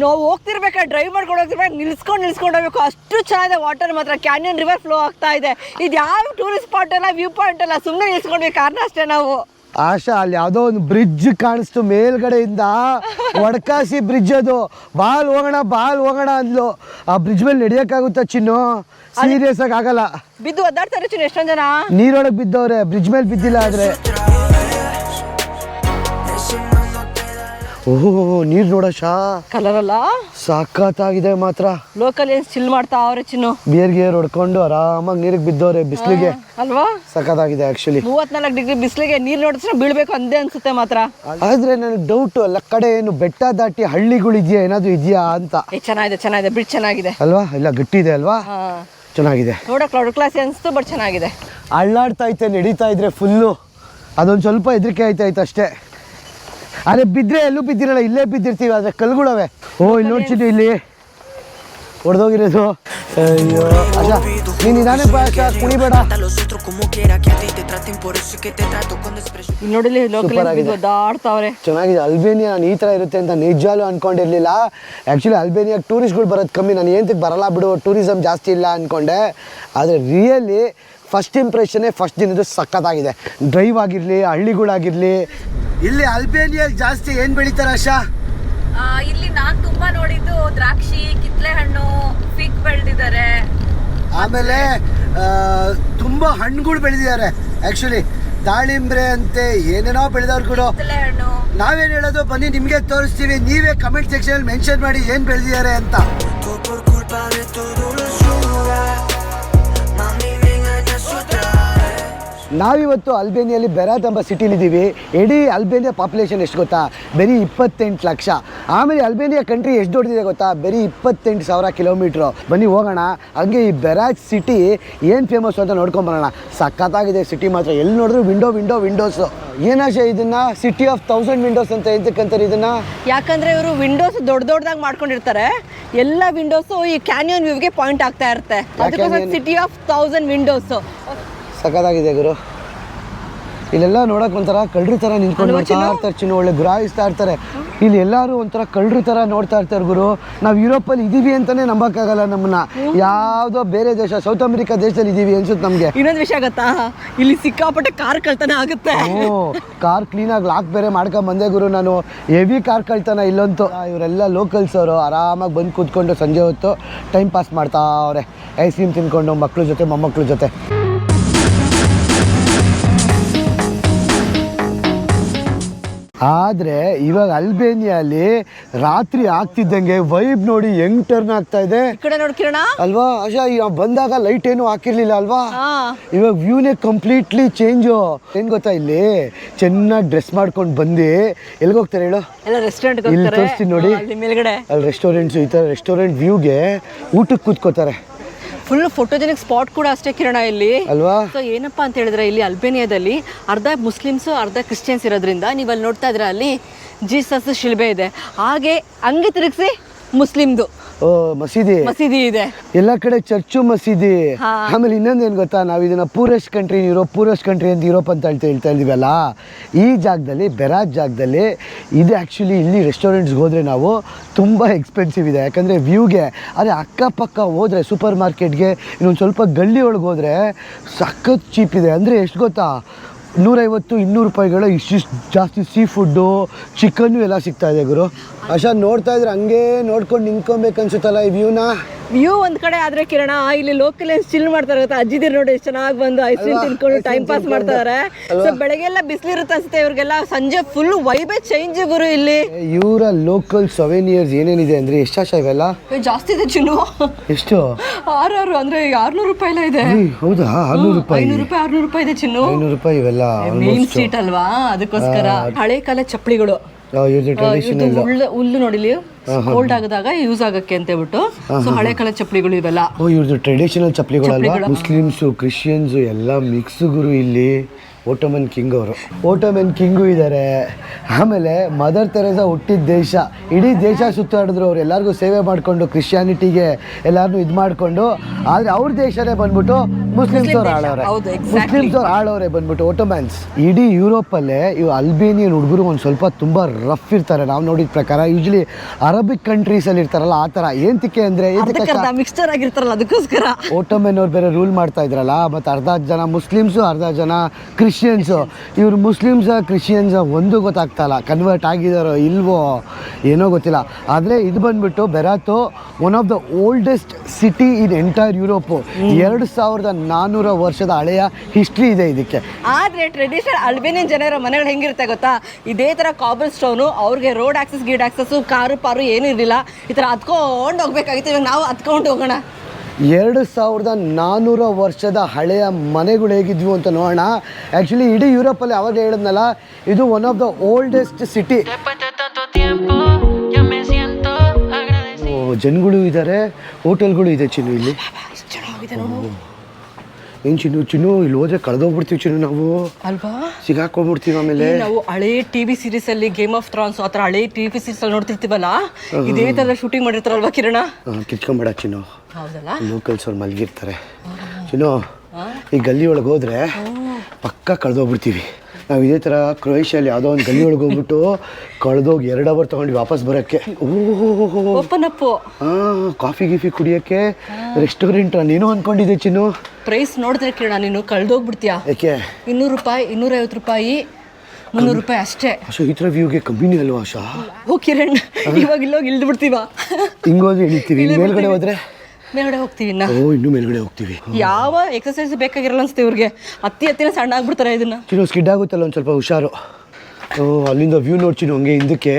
ನಾವು ಹೋಗ್ತಿರ್ಬೇಕಾದ್ರೆ ಡ್ರೈವ್ ಮಾಡ್ಕೊಂಡು ಹೋಗ್ತಿರ್ಬೇಕು ನಿಲ್ಸ್ಕೊಂಡು ನಿಲ್ಸ್ಕೊಂಡು ಹೋಗ್ಬೇಕು. ಅಷ್ಟು ಚೆನ್ನಾಗಿದೆ ವಾಟರ್ ಮಾತ್ರ. ಕ್ಯಾನ್ಯೋನ್ ರಿವರ್ ಫ್ಲೋ ಆಗ್ತಾ ಇದೆ. ಇದು ಯಾವ ಟೂರಿಸ್ಟ್ ಸ್ಪಾಟ್ ಅಲ್ಲ ವ್ಯೂ ಪಾಯಿಂಟ್ ಅಲ್ಲ ಸುಮ್ಮನೆ ನಿಲ್ಸ್ಕೊಂಡ್ವಿ. ಕಾರಣ ಅಷ್ಟೇ ನಾವು. ಆಶಾ ಅಲ್ಲಿ ಯಾವುದೋ ಒಂದು ಬ್ರಿಡ್ಜ್ ಕಾಣಿಸ್ತು ಮೇಲ್ಗಡೆಯಿಂದ. ಒಡಕಾಸಿ ಬ್ರಿಡ್ಜ್ ಅದು. ಬಾಲ್ ಹೋಗೋಣ ಬಾಲ್ ಹೋಗೋಣ ಅಂದ್ಲು. ಆ ಬ್ರಿಡ್ಜ್ ಮೇಲೆ ನಡೆಯೋಕ್ಕಾಗುತ್ತಾ ಚಿನ್ನು? ಸೀರಿಯಸ್ ಆಗಿ ಆಗಲ್ಲ. ಬಿದ್ದು ಒದ್ದಾಡ್ತಾರೆ ಚಿನ್ನ ಎಷ್ಟೊಂದ್ ಜನ? ನೀರೊಳಗೆ ಬಿದ್ದವ್ರೆ ಬ್ರಿಡ್ಜ್ ಮೇಲೆ ಬಿದ್ದಿಲ್ಲ ಆದ್ರೆ. ಓಹೋ ನೀರು ನೋಡಶಾ ಕಲರ್ ಅಲ್ಲ? ಸಖತ್ತಾಗಿದೆ ಮಾತ್ರ. ಲೋಕಲ್ ಏನ್ ಚಿಲ್ ಮಾಡ್ತಾ ಅವ್ರೆ ಚಿನ್ನು? ಬಿಯರ್ ಗಿಯರ್ ಹೊಡ್ಕೊಂಡು ಆರಾಮಾಗಿ ನೀರಿಗೆ ಬಿದ್ದವ್ರೆ ಬಿಸಿಲಿಗೆ. ಅಲ್ವಾ? ಸಖತ್ತಾಗಿದೆ ಆಕ್ಚುಲಿ ಮೂವತ್ನಾಲ್ಕು ಡಿಗ್ರಿ ಬಿಸಿಲಿಗೆ ನೀರು ನೋಡಿದ್ರೆ ಬೀಳ್ಬೇಕು ಅಂದೇ ಅನ್ಸುತ್ತೆ ಮಾತ್ರ. ಆದ್ರೆ ನನಗೆ ಡೌಟ್ ಅಲ್ಲ ಕಡೆ ಏನು ಬೆಟ್ಟ ದಾಟಿ ಹಳ್ಳಿಗಳು ಇದೆಯಾ ಏನಾದ್ರು ಇದೆಯಾ ಅಂತ. ಚೆನ್ನಾಗಿದೆ ಚೆನ್ನಾಗಿದೆ ಬ್ರಿಡ್ಜ್ ಚೆನ್ನಾಗಿದೆ. ಅಲ್ವಾ? ಇಲ್ಲ ಗಟ್ಟಿ ಇದೆ ಅಲ್ವಾ ಚೆನ್ನಾಗಿದೆ. ನೋಡಕ್ ಕ್ಲೌಡ್ ಕ್ಲಾಸ್ ಅನ್ಸ್ತು ಬಟ್ ಚೆನ್ನಾಗಿದೆ. ಅಳ್ಳಾಡ್ತಾ ಐತೆ ನಡೀತಾ ಇದ್ರೆ ಫುಲ್ಲು ಅದೊಂದು ಸ್ವಲ್ಪ ಹೆದರಿಕೆ ಆಯ್ತಾಯ್ತು ಅಷ್ಟೇ. ಅರೆ ಬಿದ್ದರೆ ಎಲ್ಲೂ ಬಿದ್ದಿರಲ್ಲ ಇಲ್ಲೇ ಬಿದ್ದಿರ್ತೀವಿ ಆದರೆ ಕಲ್ಗಳವೆ. ಓ ಇಲ್ಲಿ ನೋಡ್ತೀನಿ ಇಲ್ಲಿ? ಹೊಡೆದೋಗಿರೋದು. ಅಯ್ಯೋ. ಅಲ್ಲ ನೀನು ನಿಧಾನೆ ಭಾಷಾ ಕುಣಿಬೇಡ. ನೋಡಿಲಿ. ಚೆನ್ನಾಗಿದೆ. ಅಲ್ಬೇನಿಯಾ ನಾನು ಈ ಥರ ಇರುತ್ತೆ ಅಂತ ನಿಜಾಲು ಅನ್ಕೊಂಡಿರ್ಲಿಲ್ಲ. ಆ್ಯಕ್ಚುಲಿ ಅಲ್ಬೇನಿಯಾಗ ಟೂರಿಸ್ಟ್ಗಳು ಬರೋದು ಕಮ್ಮಿ. ನಾನು ಏನಂತಕ್ಕೆ ಬರಲ್ಲ ಬಿಡು ಟೂರಿಸಮ್ ಜಾಸ್ತಿ ಇಲ್ಲ ಅಂದ್ಕೊಂಡೆ ಆದರೆ ರಿಯಲಿ ಫಸ್ಟ್ ಇಂಪ್ರೆಷನ್ನೇ ಫಸ್ಟ್ ದಿನದ ಸಖತ್ತಾಗಿದೆ. ಡ್ರೈವ್ ಆಗಿರಲಿ ಹಳ್ಳಿಗಳಾಗಿರಲಿ. ಇಲ್ಲಿ ಅಲ್ಬೇನಿಯಲ್ಲಿ ಜಾಸ್ತಿ ಏನು ಬೆಳಿತಾರೆ ಆಶಾ? ಇಲ್ಲಿ ನಾನು ತುಂಬಾ ನೋಡಿದ್ದು ದ್ರಾಕ್ಷಿ ಕಿತ್ಲೆ ಹಣ್ಣು ಫಿಗ್ ಬೆಳೆದಿದ್ದಾರೆ ಆಮೇಲೆ ತುಂಬ ಹಣ್ಣುಗಳು ಬೆಳೆದಿದ್ದಾರೆ ಆ್ಯಕ್ಚುಲಿ ದಾಳಿಂಬ್ರೆ ಅಂತೆ ಏನೇನೋ ಬೆಳೆದವ್ರು ಕೂಡ ನಾವೇನು ಹೇಳೋದು ಬನ್ನಿ ನಿಮಗೆ ತೋರಿಸ್ತೀವಿ. ನೀವೇ ಕಮೆಂಟ್ ಸೆಕ್ಷನಲ್ಲಿ ಮೆನ್ಷನ್ ಮಾಡಿ ಏನು ಬೆಳೆದಿದ್ದಾರೆ ಅಂತ. ನಾವಿವತ್ತು ಅಲ್ಬೇನಿಯಲ್ಲಿ ಬೆರಾತ್ ಎಂಬ ಸಿಟಿಲಿದ್ದೀವಿ. ಇಡೀ ಅಲ್ಬೇನಿಯಾ ಪಾಪ್ಯುಲೇಷನ್ ಎಷ್ಟು ಗೊತ್ತಾ? ಬರೀ ಇಪ್ಪತ್ತೆಂಟು ಲಕ್ಷ. ಆಮೇಲೆ ಅಲ್ಬೇನಿಯಾ ಕಂಟ್ರಿ ಎಷ್ಟು ದೊಡ್ಡದಿದೆ ಗೊತ್ತಾ? ಬರೀ ಇಪ್ಪತ್ತೆಂಟು ಸಾವಿರ ಕಿಲೋಮೀಟ್ರು ಬನ್ನಿ ಹೋಗೋಣ. ಹಂಗೆ ಈ ಬೆರಾಜ್ ಸಿಟಿ ಏನು ಫೇಮಸ್ ಅಂತ ನೋಡ್ಕೊಂಬರೋಣ ಸಖತ್ತಾಗಿದೆ ಸಿಟಿ ಮಾತ್ರ. ಎಲ್ಲಿ ನೋಡಿದ್ರು ವಿಂಡೋ ವಿಂಡೋ ವಿಂಡೋಸು ಏನಾಶೆ ಇದನ್ನ? ಸಿಟಿ ಆಫ್ ತೌಸಂಡ್ ವಿಂಡೋಸ್ ಅಂತ ಇದಕ್ಕಂತಾರೆ ಇದನ್ನ? ಯಾಕಂದ್ರೆ ಇವರು ವಿಂಡೋಸ್ ದೊಡ್ಡ ದೊಡ್ಡದಾಗಿ ಮಾಡ್ಕೊಂಡಿರ್ತಾರೆ. ಎಲ್ಲ ವಿಂಡೋಸು ಈ ಕ್ಯಾನಿಯನ್ ವ್ಯೂಗೆ ಪಾಯಿಂಟ್ ಆಗ್ತಾ ಇರುತ್ತೆ. ಅದಕ್ಕೋಸ್ಕರ ಸಿಟಿ ಆಫ್ ತೌಸಂಡ್ ವಿಂಡೋಸ್ ಸಖತ್ತಾಗಿದೆ ಗುರು. ಇಲ್ಲೆಲ್ಲ ನೋಡಕ್ ಒಂಥರ ಕಳ್ರಿ ತರ ನಿಂತ್ಕೊಂಡು ನೋಡ್ತಾ? ಇರ್ತಾರೆ ಚಿನ್ನ ಒಳ್ಳೆ ಗುರಾಯಿಸ್ತಾ ಇರ್ತಾರೆ. ಇಲ್ಲಿ ಎಲ್ಲರೂ ಒಂಥರ ಕಳ್ರಿ ತರ ನೋಡ್ತಾ ಇರ್ತಾರೆ ಗುರು. ನಾವು ಯುರೋಪಲ್ಲಿ ಇದೀವಿ ಅಂತಾನೆ ನಂಬಕ್ಕಾಗಲ್ಲ ನಮ್ಮನ್ನ. ಯಾವುದೋ ಬೇರೆ ದೇಶ ಸೌತ್ ಅಮೆರಿಕಾ ದೇಶದಲ್ಲಿ ಇದೀವಿ ಅನ್ಸುತ್ತೆ ನಮಗೆ. ಇನ್ನೊಂದು ವಿಷಯ ಗೊತ್ತಾ? ಇಲ್ಲಿ ಸಿಕ್ಕಾಪಟ್ಟೆ ಕಾರ್ ಕಳ್ತನ ಆಗುತ್ತೆ. ಹ್ಞೂ ಕಾರ್ ಕ್ಲೀನಾಗಿ ಲಾಕ್ ಬೇರೆ ಮಾಡ್ಕೊಂಡ್ ಬಂದೆ ಗುರು ನಾನು. ಹೆವಿ ಕಾರ್ ಕಳ್ತಾನ ಇಲ್ಲಂತೂ. ಇವರೆಲ್ಲ ಲೋಕಲ್ಸ್ ಅವರು ಆರಾಮಾಗಿ ಬಂದು ಕೂತ್ಕೊಂಡು ಸಂಜೆ ಹೊತ್ತು ಟೈಮ್ ಪಾಸ್ ಮಾಡ್ತಾ ಅವ್ರೆ ಐಸ್ ಕ್ರೀಮ್ ತಿನ್ಕೊಂಡು ಮಕ್ಳ ಜೊತೆ ಮೊಮ್ಮಕ್ಳ ಜೊತೆ. ಆದರೆ ಇವಾಗ ಅಲ್ಬೇನಿಯಲ್ಲಿ ರಾತ್ರಿ ಆಗ್ತಿದ್ದಂಗೆ ವೈಬ್ ನೋಡಿ ಹೆಂಗ್ ಟರ್ನ್ ಆಗ್ತಾ ಇದೆ. ಈ ಕಡೆ ನೋಡಿ ಕಿರಣ. ಅಲ್ವಾ? ಆಶಾ ಈಗ ಬಂದಾಗ ಲೈಟ್ ಏನು ಹಾಕಿರ್ಲಿಲ್ಲ ಅಲ್ವಾ? ಇವಾಗ ವ್ಯೂನೇ ಕಂಪ್ಲೀಟ್ಲಿ ಚೇಂಜು ಏನ್ ಗೊತ್ತಾ ಇಲ್ಲಿ? ಚೆನ್ನಾಗಿ ಡ್ರೆಸ್ ಮಾಡ್ಕೊಂಡು ಬಂದು ಹೋಗ್ತಾರೆ ಹೇಳು? ಎಲ್ಲ ರೆಸ್ಟೋರೆಂಟ್ ಇಲ್ಲಿ ತೋರಿಸ್ತೀನಿ ನೋಡಿ. ಅಲ್ಲಿ ಮೇಲ್ಗಡೆ. ಅಲ್ಲಿ ರೆಸ್ಟೋರೆಂಟ್ಸ್ ಈ ಥರ ರೆಸ್ಟೋರೆಂಟ್ ವ್ಯೂಗೆ ಊಟಕ್ಕೆ ಕೂತ್ಕೋತಾರೆ. ಫುಲ್ ಫೋಟೋಜೆನಿಕ್ ಸ್ಪಾಟ್ ಕೂಡ ಅಷ್ಟೇ ಕಿರಣ ಇಲ್ಲಿ. ಅಲ್ವಾ? ಸೊ ಏನಪ್ಪಾ ಅಂತ ಹೇಳಿದ್ರೆ ಇಲ್ಲಿ ಅಲ್ಬೇನಿಯಾದಲ್ಲಿ ಅರ್ಧ ಮುಸ್ಲಿಮ್ಸ್ ಅರ್ಧ ಕ್ರಿಶ್ಚಿಯನ್ಸ್ ಇರೋದ್ರಿಂದ ನೀವು ಅಲ್ಲಿ ನೋಡ್ತಾ ಇದ್ರೆ ಅಲ್ಲಿ ಜೀಸಸ್ ಶಿಲ್ಬೆ ಇದೆ. ಹಾಗೆ ಹಂಗೆ ತಿರುಗಿಸಿ ಮುಸ್ಲಿಮ್ದು. ಮಸೀದಿ. ಮಸೀದಿ ಇದೆ. ಎಲ್ಲ ಕಡೆ ಚರ್ಚು ಮಸೀದಿ. ಆಮೇಲೆ ಇನ್ನೊಂದು ಏನು ಗೊತ್ತಾ ನಾವು ಇದನ್ನ poorest country Europe poorest country ಅಂತ ಯುರೋಪ್ ಅಂತ ಹೇಳ್ತಾ ಹೇಳ್ತಾ ಇದೀವಲ್ಲ ಈ ಜಾಗದಲ್ಲಿ ಬೆರಾಜ್ ಜಾಗದಲ್ಲಿ ಇದು ಆ್ಯಕ್ಚುಲಿ ಇಲ್ಲಿ ರೆಸ್ಟೋರೆಂಟ್ಸ್ಗೆ ಹೋದರೆ ನಾವು ತುಂಬ ಎಕ್ಸ್ಪೆನ್ಸಿವ್ ಇದೆ. ಯಾಕಂದರೆ ವ್ಯೂಗೆ ಅದೇ ಅಕ್ಕಪಕ್ಕ ಹೋದರೆ ಸೂಪರ್ ಮಾರ್ಕೆಟ್ಗೆ ಇನ್ನೊಂದು ಸ್ವಲ್ಪ ಗಳ್ಳಿ ಒಳಗೆ ಹೋದ್ರೆ ಸಖತ್ ಚೀಪ್ ಇದೆ. ಅಂದರೆ ಎಷ್ಟು ಗೊತ್ತಾ ನೂರೈವತ್ತು ಇನ್ನೂರು ರೂಪಾಯಿಗಳು ಇಷ್ಟಿಷ್ಟು ಜಾಸ್ತಿ ಸೀ ಫುಡ್ಡು ಚಿಕನ್ನು ಎಲ್ಲ ಸಿಗ್ತಾ ಇದೆ ಗುರು. ಅಶಾ ನೋಡ್ತಾ ಇದ್ರೆ ಹಂಗೆ ನೋಡ್ಕೊಂಡು ನಿಂತ್ಕೊಬೇಕು ಅನ್ಸುತ್ತಲ್ಲ ಈ ವ್ಯೂನ ವ್ಯೂ ಒಂದ್ ಕಡೆ ಆದ್ರೆ ಕಿರಣ ಇಲ್ಲಿ ಲೋಕಲ್ ಚಿಲ್ ಮಾಡ್ತಾರೆ ಗೊತ್ತಾ? ಅಜ್ಜಿದಿರ್ ನೋಡಿ ಎಷ್ಟು ಚೆನ್ನಾಗಿ ಬಂದು ಐಸ್ ಕ್ರೀಮ್ ತಿನ್ಕೊಂಡು ಟೈಮ್ ಪಾಸ್. ಮಾಡ್ತಾರೆ ಬೆಳಗ್ಗೆ ಸೊ ಬೆಳಗ್ಗೆಲ್ಲ ಬಿಸಿಲಿರುತ್ತೆ ಅನ್ಸುತ್ತೆ ಇವ್ರಿಗೆಲ್ಲ. ಸಂಜೆ ಫುಲ್ ವೈಬೆ ಚೇಂಜ್ ಗುರು ಇಲ್ಲಿ. ಇವರ ಲೋಕಲ್ ಸವೆನಿಯರ್ಸ್ ಏನೇನಿದೆ ಅಂದ್ರೆ ಎಷ್ಟು ಆಶಾ ಇವೆಲ್ಲ? ಜಾಸ್ತಿ ಇದೆ ಚಿನ್ನು. ಎಷ್ಟು? ಆರಾರು ಅಂದ್ರೆ ಆರ್ನೂರು ರೂಪಾಯಿ ಎಲ್ಲ ಇದೆ ಹೌದಾ? ಆರ್ನೂರು ರೂಪಾಯಿ. ಐನೂರು ರೂಪಾಯಿ ಆರ್ನೂರು ರೂಪಾಯಿ ಇದೆ ಚಿನ್ನು. ಐನೂರು ರೂಪಾಯಿ ಇವೆಲ್ಲ? ಮೇನ್ ಆಲ್ಮೋಸ್ಟ್ ಸ್ಟ್ರೀಟ್ ಅಲ್ವಾ? ಅದಕ್ಕೋಸ್ಕರ ಹಳೆ ಕಾಲ ಚಪ್ಪಲಿಗಳು. ಹುಲ್ಲು ನೋಡಿಲಿ ಕೋಲ್ಡ್ ಆಗದಾಗ ಯೂಸ್ ಆಗಕ್ಕೆ ಅಂತ ಹೇಳ್ಬಿಟ್ಟು ಸೊ ಹಳೆ ಕಾಲ ಚಪ್ಪಲಿಗಳು ಇವೆಲ್ಲ. ಇವ್ರದ್ದು ಟ್ರೆಡಿಷನಲ್ ಚಪ್ಪಲಿಗಳಲ್ವಾ. ಮುಸ್ಲಿಮ್ಸು ಕ್ರಿಶ್ಚಿಯನ್ಸು ಎಲ್ಲ ಮಿಕ್ಸ್ ಗುರು ಇಲ್ಲಿ. ಓಟೋಮನ್ ಕಿಂಗ್ ಅವರು. ಓಟೋಮನ್ ಕಿಂಗು ಇದ್ದಾರೆ ಆಮೇಲೆ ಮದರ್ ತೆರೇಸಾ ಹುಟ್ಟಿದ ದೇಶ. ಇಡೀ ದೇಶ ಸುತ್ತಾಡಿದ್ರು ಅವ್ರು. ಎಲ್ಲರಿಗೂ ಸೇವೆ ಮಾಡಿಕೊಂಡು ಕ್ರಿಶ್ಚಿಯಾನಿಟಿಗೆ ಎಲ್ಲರನ್ನೂ ಇದು ಮಾಡಿಕೊಂಡು. ಆದರೆ ಅವ್ರ ದೇಶನೇ ಬಂದ್ಬಿಟ್ಟು ಮುಸ್ಲಿಮ್ಸ್ ಅವ್ರು. ಆಳವ್ರೆ. ಮುಸ್ಲಿಮ್ಸ್ ಅವ್ರು ಆಳವ್ರೆ ಬಂದ್ಬಿಟ್ಟು ಓಟೋಮ್ಯಾನ್ಸ್. ಇಡೀ ಯುರೋಪಲ್ಲೇ ಇವು ಅಲ್ಬೇನಿಯನ್ ಹುಡುಗರು ಒಂದು ಸ್ವಲ್ಪ ತುಂಬ ರಫ್ ಇರ್ತಾರೆ. ನಾವು ನೋಡಿದ ಪ್ರಕಾರ ಯೂಶ್ವಲಿ ಅರಬಿಕ್ ಕಂಟ್ರೀಸಲ್ಲಿ ಇರ್ತಾರಲ್ಲ ಆ ಥರ ಏಂತಕ್ಕೆ ಅಂದರೆ ಮಿಕ್ಸ್ಚರ್ ಆಗಿರ್ತಾರಲ್ಲ ಅದಕ್ಕೋಸ್ಕರ. ಓಟೋಮ್ಯಾನ್ ಅವ್ರು ಬೇರೆ ರೂಲ್ ಮಾಡ್ತಾ ಇದ್ರಲ್ಲ ಮತ್ತು ಅರ್ಧ ಜನ ಮುಸ್ಲಿಮ್ಸು ಅರ್ಧ ಜನ ಕ್ರಿಶ್ಚಿಯನ್ಸು. ಇವರು ಮುಸ್ಲಿಮ್ಸ ಕ್ರಿಶ್ಚಿಯನ್ಸ ಒಂದು ಗೊತ್ತಾಗ್ತಾಯಿಲ್ಲ ಕನ್ವರ್ಟ್ ಆಗಿದಾರೋ ಇಲ್ವೋ ಏನೋ ಗೊತ್ತಿಲ್ಲ. ಆದರೆ ಇದು ಬಂದ್ಬಿಟ್ಟು Berat one of the oldest city in entire Europe. ಎರಡು ಸಾವಿರದ ನಾನ್ನೂರ ವರ್ಷದ ಹಳೆಯ ಹಿಸ್ಟ್ರಿ ಇದೆ ಇದಕ್ಕೆ. ಆದರೆ ಟ್ರೆಡಿಷನಲ್ ಅಲ್ಬೇನಿಯನ್ ಜನರ ಮನೆಗಳು ಹೆಂಗಿರುತ್ತೆ ಗೊತ್ತಾ? ಇದೇ ಥರ ಕಾಬಲ್ ಸ್ಟೋನು ಅವ್ರಿಗೆ ರೋಡ್ ಆಕ್ಸಸ್ ಗೀಡ್ ಆಕ್ಸಸ್ಸು ಕಾರು ಪಾರು ಏನೂ ಇರಲಿಲ್ಲ. ಈ ಥರ ಹತ್ಕೊಂಡು ಹೋಗ್ಬೇಕಾಗಿತ್ತು. ಇವಾಗ ನಾವು ಹತ್ಕೊಂಡು ಹೋಗೋಣ. ಎರಡು ಸಾವಿರದ ನಾನ್ನೂರ ವರ್ಷದ ಹಳೆಯ ಮನೆಗಳು ಹೇಗಿದ್ವು ಅಂತ ನೋಡೋಣ. ಆ್ಯಕ್ಚುಲಿ ಇಡೀ ಯುರೋಪಲ್ಲಿ ಅವಾಗ ಹೇಳಿದ್ನಲ್ಲ ಇದು one of the oldest city ಜನಗಳು ಇದ್ದಾರೆ ಹೋಟೆಲ್ಗಳು ಇದೆ ಚಿನ್ನು ಇಲ್ಲಿ. ಏನು ಚಿನ್ನು ಚಿನ್ನು ಇಲ್ಲಿ ಹೋದ್ರೆ ಕಳೆದೋಗ್ಬಿಡ್ತೀವಿ ಚಿನ್ನು ನಾವು. ಅಲ್ವಾ? ಸಿಗಾಕೊಂಡ್ಬಿಡ್ತೀವಿ ಆಮೇಲೆ. ಈ ನಾವು ಹಳೆ ಟಿವಿ ಸೀರೀಸ್ ಅಲ್ಲಿ ಗೇಮ್ ಆಫ್ ಥ್ರಾನ್ಸ್ ಆತರ ಹಳೆ ಟಿವಿ ಸೀರೀಸ್ ಅಲ್ಲಿ ನೋಡ್ತಿರ್ತೀವಲ್ಲ? ಇದೇ ತರ ಶೂಟಿಂಗ್ ಮಾಡಿರ್ತಾರಲ್ವಾ ಕಿರಣ? ಕಿತ್ಕೊಂಬೇಡ ಚಿನ್ನು. ಹೌದಲ್ಲ? ಲೋಕಲ್ಸ್ ಅವ್ರು ಮಲಗಿರ್ತಾರೆ. ಚಿನ್ನು ಈ ಗಲ್ಲಿ ಒಳಗೆ ಹೋದ್ರೆ ಪಕ್ಕ ಕಳೆದೋಗ್ಬಿಡ್ತೀವಿ. ನಾವು ಇದೇ ಥರ ಕ್ರೊಯೇಷಿಯಲ್ಲಿ ಯಾವುದೋ ಒಂದು ಗಲ್ಲಿ ಒಳಗೆ ಹೋಗ್ಬಿಟ್ಟು ಕಳೆದೋಗಿ ಎರಡು ಅವರ್ ತೊಗೊಂಡು ವಾಪಸ್ ಬರೋಕ್ಕೆ. ಓಹೋ. ಓಪನ್ ಅಪ್ ಹಾಂ ಕಾಫಿ ಗೀಫಿ ಕುಡಿಯೋಕ್ಕೆ ರೆಸ್ಟೋರೆಂಟ್ ನೀನು ಅಂದ್ಕೊಂಡಿದ್ದೆ ಚಿನ್ನು? ಪ್ರೈಸ್ ನೋಡಿದ್ರೆ ಕಿರಣ ನೀನು ಕಳೆದೋಗ್ಬಿಡ್ತೀಯಾ? ಯಾಕೆ ಇನ್ನೂರು ರೂಪಾಯಿ ಇನ್ನೂರೈವತ್ತು ರೂಪಾಯಿ ಮುನ್ನೂರು ರೂಪಾಯಿ ಅಷ್ಟೇ. ಅಶೋ ಈ ಥರ ವ್ಯೂಗೆ ಕಮ್ಮಿನೇ ಅಲ್ವಾ ಆಶಾ? ಓ ಕಿರಣ್ ಇವಾಗ ಇಲ್ಲೋಗಿ ಇಳ್ದು ಬಿಡ್ತೀವ ಹಿಂಗೋದ್ರೆ ಇಳಿತೀವಿ ಮೇಲ್ಗಡೆ ಹೋದ್ರೆ? ಮೇಲ್ಗಡೆ ಹೋಗ್ತೀವಿ ಇನ್ನ. ಓ ಇನ್ನೂ ಮೇಲ್ಗಡೆ ಹೋಗ್ತೀವಿ. ಯಾವ ಎಕ್ಸಸೈಸ್ ಬೇಕಾಗಿರಲ್ಲ ಅನ್ಸುತ್ತೆ ಇವ್ರಿಗೆ. ಅತ್ತಿ ಹತ್ತಿನ ಸಣ್ಣ ಆಗ್ಬಿಡ್ತಾರೆ ಇದನ್ನ. ಚಿನ್ನು ಸ್ಕಿಡ್ ಆಗುತ್ತಲ್ಲ ಒಂದು ಸ್ವಲ್ಪ ಹುಷಾರು. ಓ ಅಲ್ಲಿಂದ ವ್ಯೂ ನೋಡ್ತೀನಿ ಹಂಗೆ ಹಿಂದಕ್ಕೆ.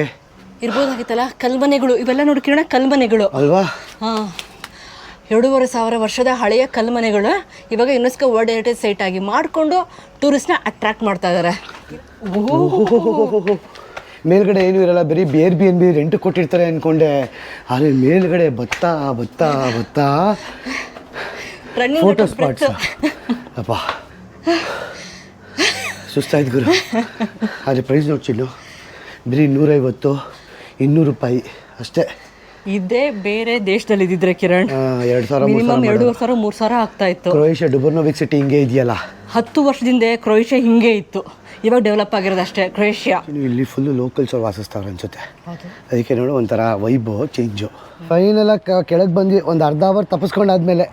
ಇರ್ಬೋದಾಗಿತ್ತಲ್ಲ? ಕಲ್ಮನೆಗಳು ಇವೆಲ್ಲ ನೋಡಿ ಕಿರಣ ಕಲ್ಮನೆಗಳು. ಅಲ್ವಾ? ಹಾಂ. ಎರಡೂವರೆ ಸಾವಿರ ವರ್ಷದ ಹಳೆಯ ಕಲ್ಮನೆಗಳು ಇವಾಗ ಯುನೆಸ್ಕೋ ವರ್ಲ್ಡ್ ಹೆರಿಟೇಜ್ ಸೈಟ್ ಆಗಿ ಮಾಡಿಕೊಂಡು ಟೂರಿಸ್ಟ್ನ ಅಟ್ರಾಕ್ಟ್ ಮಾಡ್ತಾ ಇದ್ದಾರೆ. ಮೇಲ್ಗಡೆ ಏನೂ ಇರಲ್ಲ ಬರೀ bare B N B rent ಕೊಟ್ಟಿರ್ತಾರೆ ಅನ್ಕೊಂಡೆ. ಆದರೆ ಮೇಲ್ಗಡೆ ಭತ್ತ ಭತ್ತ ಭತ್ತ ಫೋಟೋ ಸ್ಪಾಟ್ಸ್ ಅಪ್ಪ ಸುಸ್ತಾಯ್ತು ಗುರು. ಆದರೆ ಪ್ರೈಸ್ ನೋಡ್ಚಿಲ್ಲು ಬರೀ ನೂರೈವತ್ತು ಇನ್ನೂರು ರೂಪಾಯಿ. ಅಷ್ಟೇ. ಇದೇ ಬೇರೆ ದೇಶದಲ್ಲಿ ಇದ್ದಿದ್ರೆ ಕಿರಣ್ ಎರಡು ಸಾವಿರ ಮೂರು ಮಿನಿಮಮ್ ಸಾವಿರ ಎರಡೂವರೆ ಸಾವಿರ ಮೂರು ಸಾವಿರ ಆಗ್ತಾ ಇತ್ತು. ಕ್ರೊಯೇಷಿಯಾ ಡುಬರ್ನೋವಿಕ್ ಸಿಟಿ ಹಿಂಗೆ ಇದೆಯಲ್ಲ? ಹತ್ತು ವರ್ಷದಿಂದ ಕ್ರೊಯೇಷಿಯಾ ಹಿಂಗೆ ಇತ್ತು. ಇವಾಗ ಡೆವಲಪ್ ಆಗಿರೋದು ಅಷ್ಟೇ ಕ್ರೊಯೇಷಿಯಾ ಇಲ್ಲಿ ಫುಲ್ಲು ಲೋಕಲ್ಸ್ ಅವ್ರು ವಾಸಿಸ್ತಾವ್ರೆ ಅನ್ಸುತ್ತೆ. ಅದಕ್ಕೆ ನೋಡು ಒಂಥರ ವೈಬು ಚೇಂಜು ಫೈನಲ್ ಕೆಳಗೆ ಬಂದ್ವಿ ಒಂದು ಅರ್ಧ ಅವರ್ ತಪ್ಪಿಸ್ಕೊಂಡಾದ್ಮೇಲೆ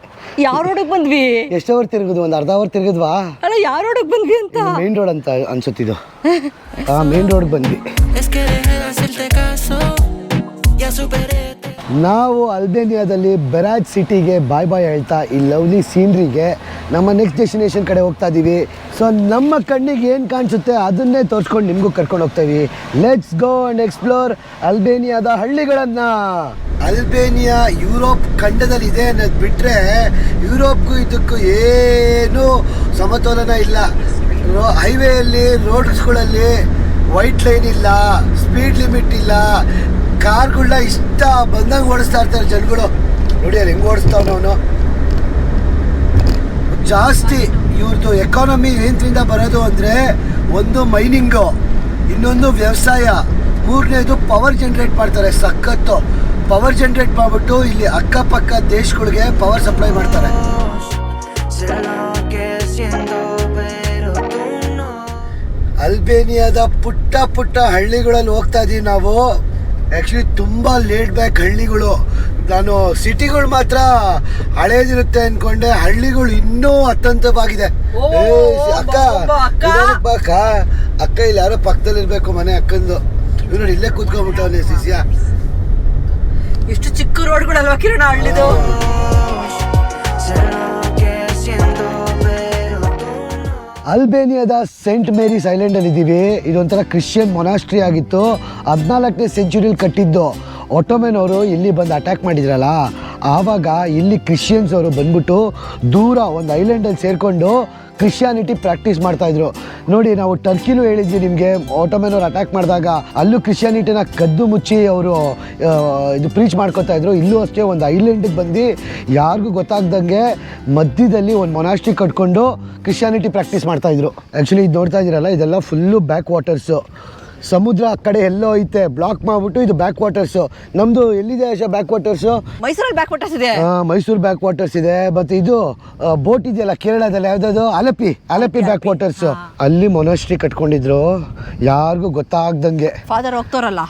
ಯಾವ ರೋಡಿಗೆ ಬಂದ್ವಿ? ಎಷ್ಟು ಅವರ್ ತಿರುಗಿದ್ವಿ? ಒಂದು ಅರ್ಧ ಅವರ್ ತಿರುಗಿದ್ವಾ? ಅಲ್ಲ ಯಾವ ರೋಡಿಗೆ ಬಂದ್ವಿ ಅಂತ? ಮೇನ್ ರೋಡ್ ಅಂತ ಅನ್ಸುತ್ತಿದ್ದು ಆ ಮೇನ್ ರೋಡ್ ಬಂದ್ವಿ. ನಾವು ಅಲ್ಬೇನಿಯಾದಲ್ಲಿ ಬೆರಾಜ್ ಸಿಟಿಗೆ ಬಾಯ್ ಬಾಯ್ ಹೇಳ್ತಾ ಈ ಲವ್ಲಿ ಸೀನ್ರಿಗೆ ನಮ್ಮ ನೆಕ್ಸ್ಟ್ ಡೆಸ್ಟಿನೇಷನ್ ಕಡೆ ಹೋಗ್ತಾ ಇದ್ದೀವಿ ಸೊ ನಮ್ಮ ಕಣ್ಣಿಗೆ ಏನು ಕಾಣಿಸುತ್ತೆ ಅದನ್ನೇ ತೋರಿಸ್ಕೊಂಡು ನಿಮಗೂ ಕರ್ಕೊಂಡು ಹೋಗ್ತೀವಿ. ಲೆಟ್ಸ್ ಗೋ ಅಂಡ್ ಎಕ್ಸ್ಪ್ಲೋರ್ ಅಲ್ಬೇನಿಯಾದ ಹಳ್ಳಿಗಳನ್ನು. ಅಲ್ಬೇನಿಯಾ ಯುರೋಪ್ ಖಂಡದಲ್ಲಿ ಇದೆ ಅನ್ನೋದು ಬಿಟ್ಟರೆ ಯುರೋಪ್ಗೂ ಇದಕ್ಕೂ ಏನೂ ಸಮತೋಲನ ಇಲ್ಲ. ರೋ ಹೈವೇಯಲ್ಲಿ ರೋಡ್ಸ್ಗಳಲ್ಲಿ ವೈಟ್ ಲೈನ್ ಇಲ್ಲ ಸ್ಪೀಡ್ ಲಿಮಿಟ್ ಇಲ್ಲ ಕಾರ್ಗಳನ್ನ ಇಷ್ಟ ಬಂದಂಗೆ ಓಡಿಸ್ತಾ ಇರ್ತಾರೆ ಜನಗಳು. ನೋಡಿ ಅಲ್ಲಿ ಹೆಂಗೆ ಓಡಿಸ್ತಾವ ಅವನು. ಜಾಸ್ತಿ ಇವ್ರದ್ದು ಎಕಾನಮಿ ಏನ್ರಿಂದ ಬರೋದು ಅಂದರೆ ಒಂದು ಮೈನಿಂಗು ಇನ್ನೊಂದು ವ್ಯವಸಾಯ. ಮೂರನೇದು ಪವರ್ ಜನ್ರೇಟ್ ಮಾಡ್ತಾರೆ, ಸಖತ್ತು. ಪವರ್ ಜನ್ರೇಟ್ ಮಾಡಿಬಿಟ್ಟು ಇಲ್ಲಿ ಅಕ್ಕಪಕ್ಕ ದೇಶಗಳಿಗೆ ಪವರ್ ಸಪ್ಲೈ ಮಾಡ್ತಾರೆ. ಅಲ್ಬೇನಿಯಾದ ಪುಟ್ಟ ಪುಟ್ಟ ಹಳ್ಳಿಗಳಲ್ಲಿ ಹೋಗ್ತಾ ಇದೀವಿ ನಾವು. ಆ್ಯಕ್ಚುಲಿ ತುಂಬ ಲೇಟ್ ಬ್ಯಾಕ್ ಹಳ್ಳಿಗಳು. ನಾನು ಸಿಟಿಗಳು ಮಾತ್ರ ಹಳೇದಿರುತ್ತೆ ಅನ್ಕೊಂಡೆ. ಹಳ್ಳಿಗಳು ಇನ್ನೂ ಏ, ಅಕ್ಕ. ಅಕ್ಕ? ಅಕ್ಕ. ಇಲ್ಲಿ ಯಾರೋ ಪಕ್ಕದಲ್ಲಿ ಇರಬೇಕು ಮನೆ ಅಕ್ಕಂದು. ಇವ್ ನೋಡಿ ಇಲ್ಲೇ ಕೂತ್ಕೊಂಡ್ಬಿಟ್ಟವನೇ ಸಿಸಿಯ ಇಷ್ಟು ಚಿಕ್ಕ ರೋಡ್ಗಳಲ್ವಾ ಕಿರಣ ಹಳ್ಳಿದು? ಅಲ್ಬೇನಿಯಾದ ಸೇಂಟ್ ಮೇರಿಸ್ ಐಲ್ಯಾಂಡಲ್ಲಿ ಇದ್ದೀವಿ ಇದೊಂಥರ ಕ್ರಿಶ್ಚಿಯನ್ ಮೊನಾಸ್ಟ್ರಿ ಆಗಿತ್ತು. ಹದಿನಾಲ್ಕನೇ ಸೆಂಚುರಿಲಿ ಕಟ್ಟಿದ್ದು. ಒಟೋಮೆನ್ ಅವರು ಇಲ್ಲಿ ಬಂದು ಅಟ್ಯಾಕ್ ಮಾಡಿದ್ರಲ್ಲ, ಆವಾಗ ಇಲ್ಲಿ ಕ್ರಿಶ್ಚಿಯನ್ಸ್ ಅವರು ಬಂದ್ಬಿಟ್ಟು ದೂರ ಒಂದು ಐಲ್ಯಾಂಡಲ್ಲಿ ಸೇರಿಕೊಂಡು ಕ್ರಿಶ್ಚಿಯಾನಿಟಿ ಪ್ರಾಕ್ಟೀಸ್ ಮಾಡ್ತಾ ಇದ್ರು. ನೋಡಿ, ನಾವು ಟರ್ಕಿಲು ಹೇಳಿದ್ವಿ ನಿಮಗೆ ಅವ್ರು ಅಟ್ಯಾಕ್ ಮಾಡಿದಾಗ, ಅಲ್ಲೂ ಕ್ರಿಶ್ಚಿಯಾನಿಟಿನ ಕದ್ದು ಮುಚ್ಚಿ ಅವರು ಇದು ಪ್ರೀಚ್ ಮಾಡ್ಕೊತಾ ಇದ್ರು. ಇಲ್ಲೂ ಅಷ್ಟೇ, ಒಂದು ಐಲ್ಯಾಂಡಿಗೆ ಬಂದು ಯಾರಿಗೂ ಗೊತ್ತಾಗ್ದಂಗೆ ಮಧ್ಯದಲ್ಲಿ ಒಂದು ಮೊನಾಸ್ಟಿ ಕಟ್ಕೊಂಡು ಕ್ರಿಶ್ಚಿಯಾನಿಟಿ ಪ್ರಾಕ್ಟೀಸ್ ಮಾಡ್ತಾ ಇದ್ರು. ಆ್ಯಕ್ಚುಲಿ ಇದು ನೋಡ್ತಾ ಇದ್ದೀರಲ್ಲ ಇದೆಲ್ಲ ಫುಲ್ಲು ಬ್ಯಾಕ್ ವಾಟರ್ಸು ಸಮುದ್ರ ಆ ಕಡೆ ಎಲ್ಲೋ ಐತೆ. ಬ್ಲಾಕ್ ಮಾಡ್ಬಿಟ್ಟು ಇದು ಬ್ಯಾಕ್ ವಾಟರ್ಸ್ ನಮ್ದು ಎಲ್ಲಿದೆ ಆಶಾ ಬ್ಯಾಕ್ ವಾಟರ್ಸ್ ಮೈಸೂರಲ್ಲಿ ಬ್ಯಾಕ್ ವಾಟರ್ಸ್ ಇದೆ ಮೈಸೂರು ಬ್ಯಾಕ್ ವಾಟರ್ಸ್ ಇದೆ. ಬಟ್ ಇದು ಬೋಟ್ ಇದೆಯಲ್ಲ ಕೇರಳದಲ್ಲಿ ಯಾವ್ದಾದ್ರು ಅಲಪಿ ಅಲಪಿ ಬ್ಯಾಕ್ ವಾಟರ್ಸ್ ಅಲ್ಲಿ ಮೊನಾಸ್ಟ್ರಿ ಕಟ್ಕೊಂಡಿದ್ರು. ಯಾರಿಗೂ ಗೊತ್ತಾಗ್ದಂಗೆ. ಫಾದರ್ ಹೋಗ್ತಾರಲ್ಲ.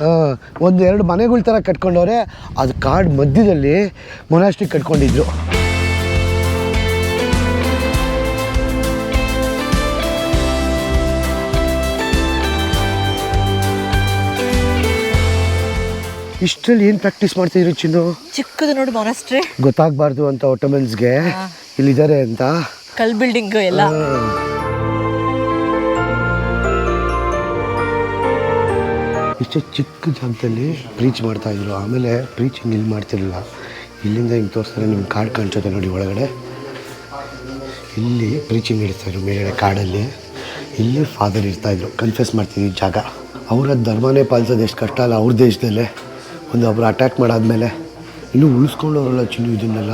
ಒಂದು ಎರಡು ಮನೆಗಳ ಥರ ಕಟ್ಕೊಂಡವ್ರೆ. ಅದು ಕಾಡ್ ಮಧ್ಯದಲ್ಲಿ ಮೊನಾಸ್ಟ್ರಿ ಕಟ್ಕೊಂಡಿದ್ರು. ಇಷ್ಟರಲ್ಲಿ ಏನು ಪ್ರಾಕ್ಟೀಸ್ ಮಾಡ್ತಿದ್ರು ಚಿನ್ನು? ಚಿಕ್ಕದು ನೋಡಿ ಮೊನಸ್ಟ್ರಿ ಗೊತ್ತಾಗಬಾರ್ದು ಅಂತ ಒಟೋಮೆನ್ಸ್ಗೆ ಇಲ್ಲಿದ್ದಾರೆ ಅಂತ. ಕಲ್ ಬಿಲ್ಡಿಂಗ್ ಎಲ್ಲ. ಇಷ್ಟು ಚಿಕ್ಕ ಜಾಗದಲ್ಲಿ ಪ್ರೀಚ್ ಮಾಡ್ತಾ ಇದ್ರು. ಆಮೇಲೆ ಪ್ರೀಚಿಂಗ್ ಇಲ್ಲಿ ಮಾಡ್ತಿರಲಿಲ್ಲ. ಇಲ್ಲಿಂದ ಹಿಂಗೆ ತೋರಿಸ್ತಾರೆ ನಿಮ್ಗೆ ಕಾಡು ಕಾಣಿಸುತ್ತೆ ನೋಡಿ ಒಳಗಡೆ. ಇಲ್ಲಿ ಪ್ರೀಚಿಂಗ್ ಇಡ್ತಾಯಿದ್ರು ಮೇಲ್ಗಡೆ ಕಾಡಲ್ಲಿ. ಇಲ್ಲಿ ಫಾದರ್ ಇರ್ತಾಯಿದ್ರು ಕನ್ಫ್ಯೂಸ್ ಮಾಡ್ತಿದ್ವಿ ಜಾಗ. ಅವರ ಧರ್ಮನೇ ಪಾಲಿಸೋದು ಎಷ್ಟು ಕಷ್ಟ ಅಲ್ಲ ಅವ್ರ ದೇಶದಲ್ಲೇ. ಒಂದು ಒಬ್ರು ಅಟ್ಯಾಕ್ ಮಾಡಾದ್ಮೇಲೆ ಇನ್ನೂ ಉಳಿಸ್ಕೊಂಡವ್ರಲ್ಲ ಚಿನ್ನು ಇದನ್ನೆಲ್ಲ.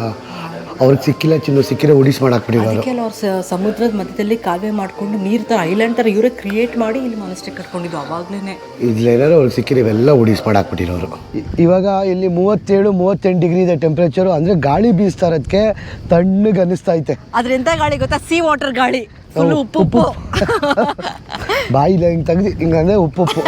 ಅವ್ರಿಗೆ ಸಿಕ್ಕಿಲ್ಲ ಚಿನ್ನು ಸಿಕ್ಕಿರೋ ಉಡಿಸಿ ಮಾಡಕ್ಕೆ ಬಿಡಿ ಅವ್ರು ಸಮುದ್ರದ ಮಧ್ಯದಲ್ಲಿ ಕಾಲುವೆ ಮಾಡಿಕೊಂಡು ನೀರು ತರ ಐಲ್ಯಾಂಡ್ ತರ ಇವರೇ ಕ್ರಿಯೇಟ್ ಮಾಡಿ ಇಲ್ಲಿ ಮನಸ್ಸಿಗೆ ಕಟ್ಕೊಂಡಿದ್ದು ಅವಾಗ್ಲೇನೆ. ಏನಾದ್ರು ಅವ್ರಿಗೆ ಸಿಕ್ಕಿರೋ ಇವೆಲ್ಲ ಉಡಿಸ್ ಅವರು ಇವಾಗ ಇಲ್ಲಿ ಮೂವತ್ತೇಳು ಮೂವತ್ತೆಂಟು ಡಿಗ್ರಿ ಇದೆ ಟೆಂಪ್ರೇಚರು ಅಂದರೆ ಗಾಳಿ ಬೀಸ್ತಾ ಇರೋದಕ್ಕೆ ತಣ್ಣಗೆ ಅನ್ನಿಸ್ತಾ ಐತೆ. ಅದ್ರ ಎಂತ ಗಾಳಿ ಗೊತ್ತಾ? ಸಿ ವಾಟರ್ ಗಾಳಿ. ಫುಲ್ ಉಪ್ಪು ಉಪ್ಪು. ಬಾಯಿಲ್ಲ ಹಿಂಗೆ ತೆಗ್ದು ಹಿಂಗಂದ್ರೆ ಉಪ್ಪು ಉಪ್ಪು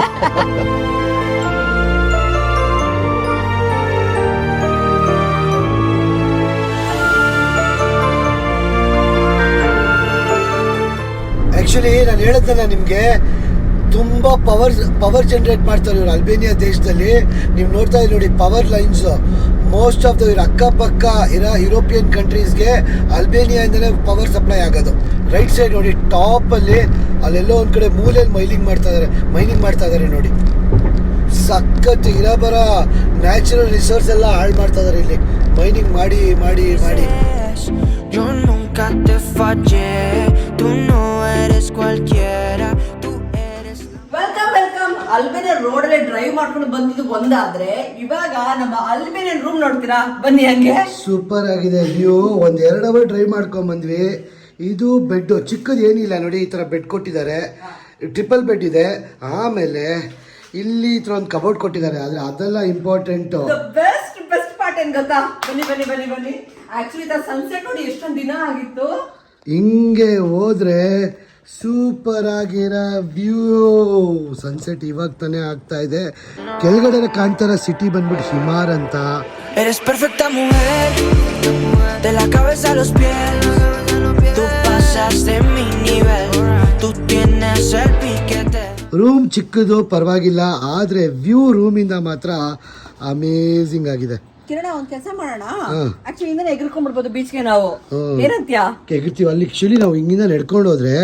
ಆ್ಯಕ್ಚುಲಿ ನಾನು ಹೇಳಿದ್ನಲ್ಲ ನಿಮಗೆ ತುಂಬ ಪವರ್ ಪವರ್ ಜನ್ರೇಟ್ ಮಾಡ್ತಾರೆ ಇವರು ಅಲ್ಬೇನಿಯಾ ದೇಶದಲ್ಲಿ. ನೀವು ನೋಡ್ತಾ ಇದ್ದೀರಿ ನೋಡಿ power lines most of the ಇವ್ರ ಅಕ್ಕಪಕ್ಕ ಇರೋ ಯುರೋಪಿಯನ್ ಕಂಟ್ರೀಸ್ಗೆ ಅಲ್ಬೇನಿಯಾಯಿಂದಲೇ ಪವರ್ ಸಪ್ಲೈ ಆಗೋದು. ರೈಟ್ ಸೈಡ್ ನೋಡಿ ಟಾಪಲ್ಲಿ ಅಲ್ಲೆಲ್ಲೋ ಒಂದು ಕಡೆ ಮೂಲೆಯಲ್ಲಿ ಮೈನಿಂಗ್ ಮಾಡ್ತಾ ಇದ್ದಾರೆ ಮೈನಿಂಗ್ ಮಾಡ್ತಾ ಇದ್ದಾರೆ ನೋಡಿ. ಸಖತ್ ಇರಬರ ನ್ಯಾಚುರಲ್ ರಿಸೋರ್ಸ್ ಎಲ್ಲ ಹಾಳು ಮಾಡ್ತಾ ಇದ್ದಾರೆ ಇಲ್ಲಿ. ಮೈನಿಂಗ್ ಮಾಡಿ ಮಾಡಿ ಮಾಡಿ. Nunca te fallé, tú no eres cualquiera, tú eres welcome welcome Albanian road ಅಲ್ಲಿ ಡ್ರೈವ್ ಮಾಡ್ಕೊಂಡು ಬಂದಿದ್ದು ಒಂದಾದ್ರೆ ಇವಾಗ ನಮ್ಮ ಅಲ್ಬೇನಿಯನ್ ರೂಮ್ ನೋಡ್ತೀರಾ? ಬನ್ನಿ ಹಂಗೆ. ಸೂಪರ್ ಆಗಿದೆ ವ್ಯೂ ಒಂದು ಎರಡು ಅವರ್ ಡ್ರೈವ್ ಮಾಡ್ಕೊಂಡ್ ಬಂದ್ವಿ. ಇದು ಬೆಡ್ ಚಿಕ್ಕದು ಏನಿಲ್ಲ ನೋಡಿ ಈ ತರ ಬೆಡ್ ಕೊಟ್ಟಿದ್ದಾರೆ. ಟ್ರಿಪಲ್ ಬೆಡ್ ಇದೆ. ಆಮೇಲೆ ಇಲ್ಲಿ ಈ ಥರ ಒಂದು ಕಬೋರ್ಡ್ ಕೊಟ್ಟಿದ್ದಾರೆ. ಆದರೆ ಅದೆಲ್ಲ ಇಂಪಾರ್ಟೆಂಟು ಬೆಸ್ಟ್ ಬೆಸ್ಟ್ ಏನ್ ಗೊತ್ತಾ? ಬನ್ನಿ ಬನ್ನಿ ಬನ್ನಿ ಬನ್ನಿ. ಆಕ್ಚುಲಿ ಸನ್ಸೆಟ್ ನೋಡಿ ಎಷ್ಟೊಂದು ದಿನ ಆಗಿತ್ತು. ಹಿಂಗೆ ಹೋದ್ರೆ ಸೂಪರ್ ಆಗಿರೋ ವ್ಯೂ ಸನ್ಸೆಟ್ ಇವಾಗ ತಾನೇ ಆಗ್ತಾ ಇದೆ. ಕೆಳಗಡೆ ಕಾಣ್ತಾರ ಸಿಟಿ ಬಂದ್ಬಿಟ್ಟು ಹಿಮಾರ್ ಅಂತ. ರೂಮ್ ಚಿಕ್ಕದು ಪರವಾಗಿಲ್ಲ ಆದರೆ ವ್ಯೂ ರೂಮಿಂದ ಮಾತ್ರ ಅಮೇಝಿಂಗ್ ಆಗಿದೆ. ಕಿರಣ ಒಂದ್ ಕೆಲಸ ಮಾಡೋಣ. ಆಕ್ಚುಲಿ ಇಂದನೇ ಬೀಚ್ ಬೀಚ್ಗೆ ನಾವು. ಏನಂತ್ಯ? ಏನಂತ್ಯಾ ಅಲ್ಲಿ ಆ್ಯಕ್ಚುಲಿ ನಾವು ಹಿಂಗಿಂದ ನಡ್ಕೊಂಡು ಹೋದ್ರೆ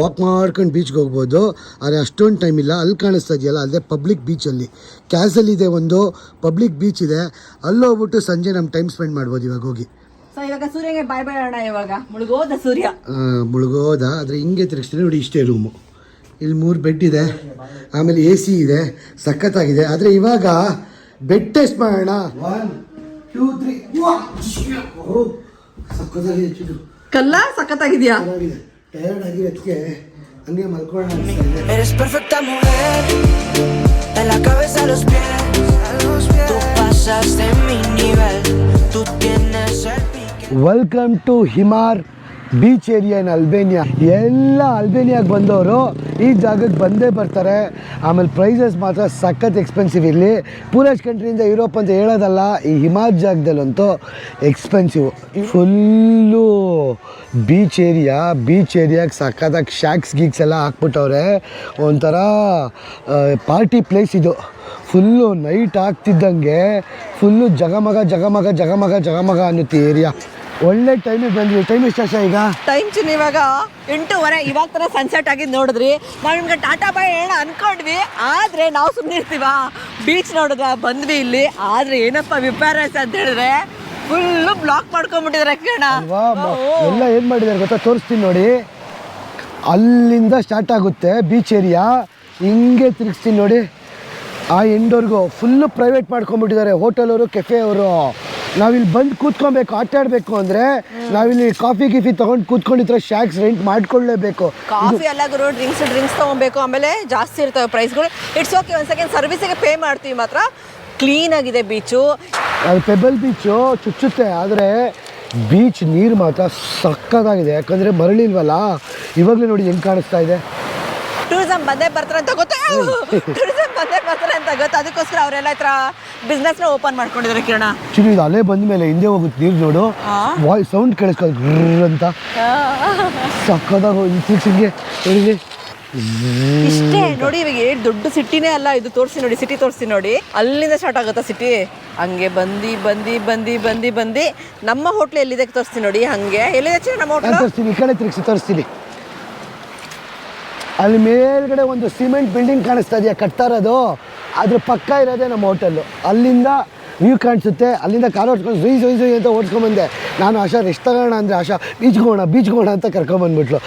ವಾಕ್ ಮಾಡ್ಕೊಂಡು ಬೀಚ್ಗೆ ಹೋಗ್ಬೋದು. ಆದರೆ ಅಷ್ಟೊಂದು ಟೈಮ್ ಇಲ್ಲ. ಅಲ್ಲಿ ಕಾಣಿಸ್ತಾ ಇದೆಯಲ್ಲ ಅಲ್ಲೇ. ಪಬ್ಲಿಕ್ ಅಲ್ಲಿ ಕ್ಯಾಸಲ್ ಇದೆ ಒಂದು ಪಬ್ಲಿಕ್ ಬೀಚ್ ಇದೆ. ಅಲ್ಲಿ ಹೋಗ್ಬಿಟ್ಟು ಸಂಜೆ ನಮ್ಮ ಟೈಮ್ ಸ್ಪೆಂಡ್ ಮಾಡ್ಬೋದು ಇವಾಗ ಹೋಗಿ. ಸೊ ಇವಾಗ ಸೂರ್ಯಗೆ ಬಾಯ್ ಬಾಯ್ ಅಣ್ಣ ಇವಾಗ. ಮುಳುಗೋದ ಸೂರ್ಯ? ಮುಳುಗೋದ. ಆದರೆ ಹಿಂಗೆ ತಿರುಗಿಸ್ತೀನಿ ನೋಡಿ ಇಷ್ಟೇ ರೂಮು ಇಲ್ಲಿ ಮೂರು ಬೆಡ್ ಇದೆ. ಆಮೇಲೆ ಎ ಸಿ ಇದೆ. ಸಖತ್ತಾಗಿದೆ. ಆದರೆ ಇವಾಗ ಬೆಡ್ ಟೆಸ್ಟ್ ಮಾಡೋಣ ಒನ್ ಟೂ ತ್ರೀ ಸಖತ್ತಾಗಿದೆ ಚಿಟ್ಟು ಕಲ್ಲ ಸಖತ್ತಾಗಿದ್ಯಾ ಟೈರ್ಡ್ ಟಯರ್ಡ್ ಆಗಿರೋದಕ್ಕೆ ಹಂಗೆ ಮಲ್ಕೊಳ್ಳೋಣ ಅನಿಸ್ತಾ ಇದೆ Eres perfecta mujer, de la cabeza a los pies. Tú pasas de mi nivel, tú tienes el piquete. Welcome to Himare beach area in Albania ಎಲ್ಲ ಅಲ್ಬೇನಿಯಾಗೆ ಬಂದವರು ಈ ಜಾಗಕ್ಕೆ ಬಂದೇ ಬರ್ತಾರೆ. ಆಮೇಲೆ ಪ್ರೈಸಸ್ ಮಾತ್ರ ಸಖತ್ ಎಕ್ಸ್ಪೆನ್ಸಿವ್ ಇಲ್ಲಿ ಪೂರಾಜ್ ಕಂಟ್ರಿಯಿಂದ ಯುರೋಪ್ ಅಂತ ಹೇಳೋದಲ್ಲ, ಈ ಹಿಮಾಲ್ ಜಾಗದಲ್ಲಂತೂ expensive full beach area beach ಏರಿಯಾಗೆ ಸಖತ್ತಾಗಿ ಶಾಕ್ಸ್ ಗೀಕ್ಸ್ ಎಲ್ಲ ಹಾಕ್ಬಿಟ್ಟವ್ರೆ. ಒಂಥರ ಪಾರ್ಟಿ ಪ್ಲೇಸ್ ಇದು. ಫುಲ್ಲು ನೈಟ್ ಆಗ್ತಿದ್ದಂಗೆ ಫುಲ್ಲು ಜಗಮಗ ಜಗಮಗ ಜಗಮಗ ಜಗಮಗ ಅನ್ನುತ್ತೆ ಏರಿಯಾ ಒಳ್ಳೆ ಟೈಮಿಗೆ ಬಂದ್ವಿ. ಟೈಮ್ ಎಷ್ಟು ಈಗ? ಟೈಮ್ ಚಿನ್ ಇವಾಗ ಎಂಟೂವರೆ. ಇವಾಗ ತರ ಸನ್ಸೆಟ್ ಆಗಿದ್ದು ನೋಡಿದ್ರಿ. ನಾವು ನಿಮ್ಗೆ ಟಾಟಾ ಬಾಯ್ ಹೇಳ ಅನ್ಕೊಂಡ್ವಿ. ಆದ್ರೆ ನಾವು ಸುಮ್ಮನೆ ಇರ್ತೀವ. ಬೀಚ್ ನೋಡಿದ್ರೆ ಬಂದ್ವಿ ಇಲ್ಲಿ. ಆದ್ರೆ ಏನಪ್ಪ ವಿಪರ್ಯಾಸ ಅಂತ ಹೇಳಿದ್ರೆ ಫುಲ್ಲು ಬ್ಲಾಕ್ ಮಾಡ್ಕೊಂಡ್ಬಿಟ್ಟಿದ್ರೆ ಕಣ ಎಲ್ಲ ಏನು ಮಾಡಿದ್ದಾರೆ ಗೊತ್ತಾ? ತೋರಿಸ್ತೀನಿ ನೋಡಿ. ಅಲ್ಲಿಂದ ಸ್ಟಾರ್ಟ್ ಆಗುತ್ತೆ ಬೀಚ್ ಏರಿಯಾ ಹಿಂಗೆ ತಿರುಗಿಸ್ತೀನಿ ನೋಡಿ. ಆ ಎಂಡೋರ್ಗು ಫುಲ್ಲು ಪ್ರೈವೇಟ್ ಮಾಡ್ಕೊಂಡ್ಬಿಟ್ಟಿದ್ದಾರೆ ಹೋಟೆಲ್ ಅವರು ಕೆಫೆ ಅವರು. ನಾವಿಲ್ಲಿ ಬಂದು ಕೂತ್ಕೊಬೇಕು ಆಟ ಆಡ್ಬೇಕು ಅಂದ್ರೆ ನಾವಿಲ್ಲಿ ಕಾಫಿ ಗಿಫಿ ತೊಗೊಂಡು ಕೂತ್ಕೊಂಡಿದ್ರೆ ಶಾಕ್ಸ್ ರೆಂಟ್ ಮಾಡ್ಕೊಳ್ಳೇಬೇಕು ಕಾಫಿ ಎಲ್ಲ ಗುರು ಡ್ರಿಂಕ್ಸ್ ಡ್ರಿಂಕ್ಸ್ ತಗೊಬೇಕು. ಆಮೇಲೆ ಜಾಸ್ತಿ ಇರ್ತವೆ ಪ್ರೈಸ್ಗಳು ಇಟ್ಸ್ ಓಕೆ ಒಂದು ಸೆಕೆಂಡ್ ಸರ್ವಿಸಿಗೆ ಪೇ ಮಾಡ್ತೀವಿ ಮಾತ್ರ. ಕ್ಲೀನ್ ಆಗಿದೆ ಬೀಚು ಅದು ಪೆಬಲ್ ಬೀಚು ಚುಚ್ಚುತ್ತೆ ಆದರೆ ಬೀಚ್ ನೀರು ಮಾತ್ರ ಸಕ್ಕತ್ತಾಗಿದೆ. ಯಾಕಂದರೆ ಮರಳಿಲ್ವಲ್ಲ? ಇವಾಗಲೇ ನೋಡಿ ಹೆಂಗೆ ಕಾಣಿಸ್ತಾ ಇದೆ. ಟೂರಿಸಂ ಬಂದೇ ಬರ್ತಾರೆ ಅಂತ ಗೊತ್ತೇ? ಬಂದೇ ಬರ್ತಾರೆ ಅಂತ ಗೊತ್ತು. ಅದಕ್ಕೋಸ್ಕರ ಅವರೆಲ್ಲ ಈ ಥರ ಬಿಸ್ನೆಸ್ನ ಓಪನ್ ಮಾಡ್ಕೊಂಡಿದ್ದಾರೆ ಕಿರಣ. ಆ್ಯಕ್ಚುಲಿ ಇದು ಅಲೆ ಬಂದ ಮೇಲೆ ಹಿಂದೆ ಹೋಗುತ್ತೆ ನೀರು ನೋಡು. ವಾಯ್ಸ್ ಸೌಂಡ್ ಕೇಳಿಸ್ಕೊಳ್ಳಿ ಗ್ರರ್ ಅಂತ. ಸಕ್ಕದಾಗ ಇತ್ತೀಚೆಗೆ ಹೇಳಿ ಇಷ್ಟೇ ನೋಡಿ ಇವಾಗ ಏಟ್ ದೊಡ್ಡ ಸಿಟಿನೇ ಅಲ್ಲ ಇದು ತೋರಿಸಿ ನೋಡಿ ಸಿಟಿ ತೋರಿಸಿ ನೋಡಿ. ಅಲ್ಲಿಂದ ಸ್ಟಾರ್ಟ್ ಆಗುತ್ತಾ ಸಿಟಿ ಹಂಗೆ ಬಂದು ಬಂದು ಬಂದು ಬಂದು ಬಂದು. ನಮ್ಮ ಹೋಟ್ಲ್ ಎಲ್ಲಿದೆ ತೋರಿಸ್ತೀನಿ ನೋಡಿ ಹಂಗೆ. ಎಲ್ಲಿದೆ ನಮ್ಮ ಹೋಟ್ಲು ತೋರಿಸ್ತೀನಿ ಈ ಕಡೆ ತಿರುಗಿಸಿ ತೋರಿಸ್ತೀನಿ. ಅಲ್ಲಿ ಮೇಲ್ಗಡೆ ಒಂದು ಸಿಮೆಂಟ್ ಬಿಲ್ಡಿಂಗ್ ಕಾಣಿಸ್ತಾ ಇದೆಯಾ? ಕಟ್ತಾ ಇರೋದು? ಅದ್ರ ಪಕ್ಕ ಇರೋದೇ ನಮ್ಮ ಹೋಟೆಲ್ಲು ಅಲ್ಲಿಂದ ವ್ಯೂ ಕಾಣಿಸುತ್ತೆ. ಅಲ್ಲಿಂದ ಕಾರ್ ಹೊಡ್ಕೊಂಡು ಜುಯ್ ಜುಯ್ ಜುಯ್ ಅಂತ ಓಡಿಸ್ಕೊಂಬಂದೆ ನಾನು ಆಶಾ ರೆಸ್ಟ್ ತಗೋಣ ಅಂದರೆ ಆಶಾ, ಬೀಚ್ಗೆ ಹೋಗೋಣ ಬೀಚ್ಗೆ ಹೋಗೋಣ ಅಂತ ಕರ್ಕೊಂಬಂದ್ಬಿಟ್ಲು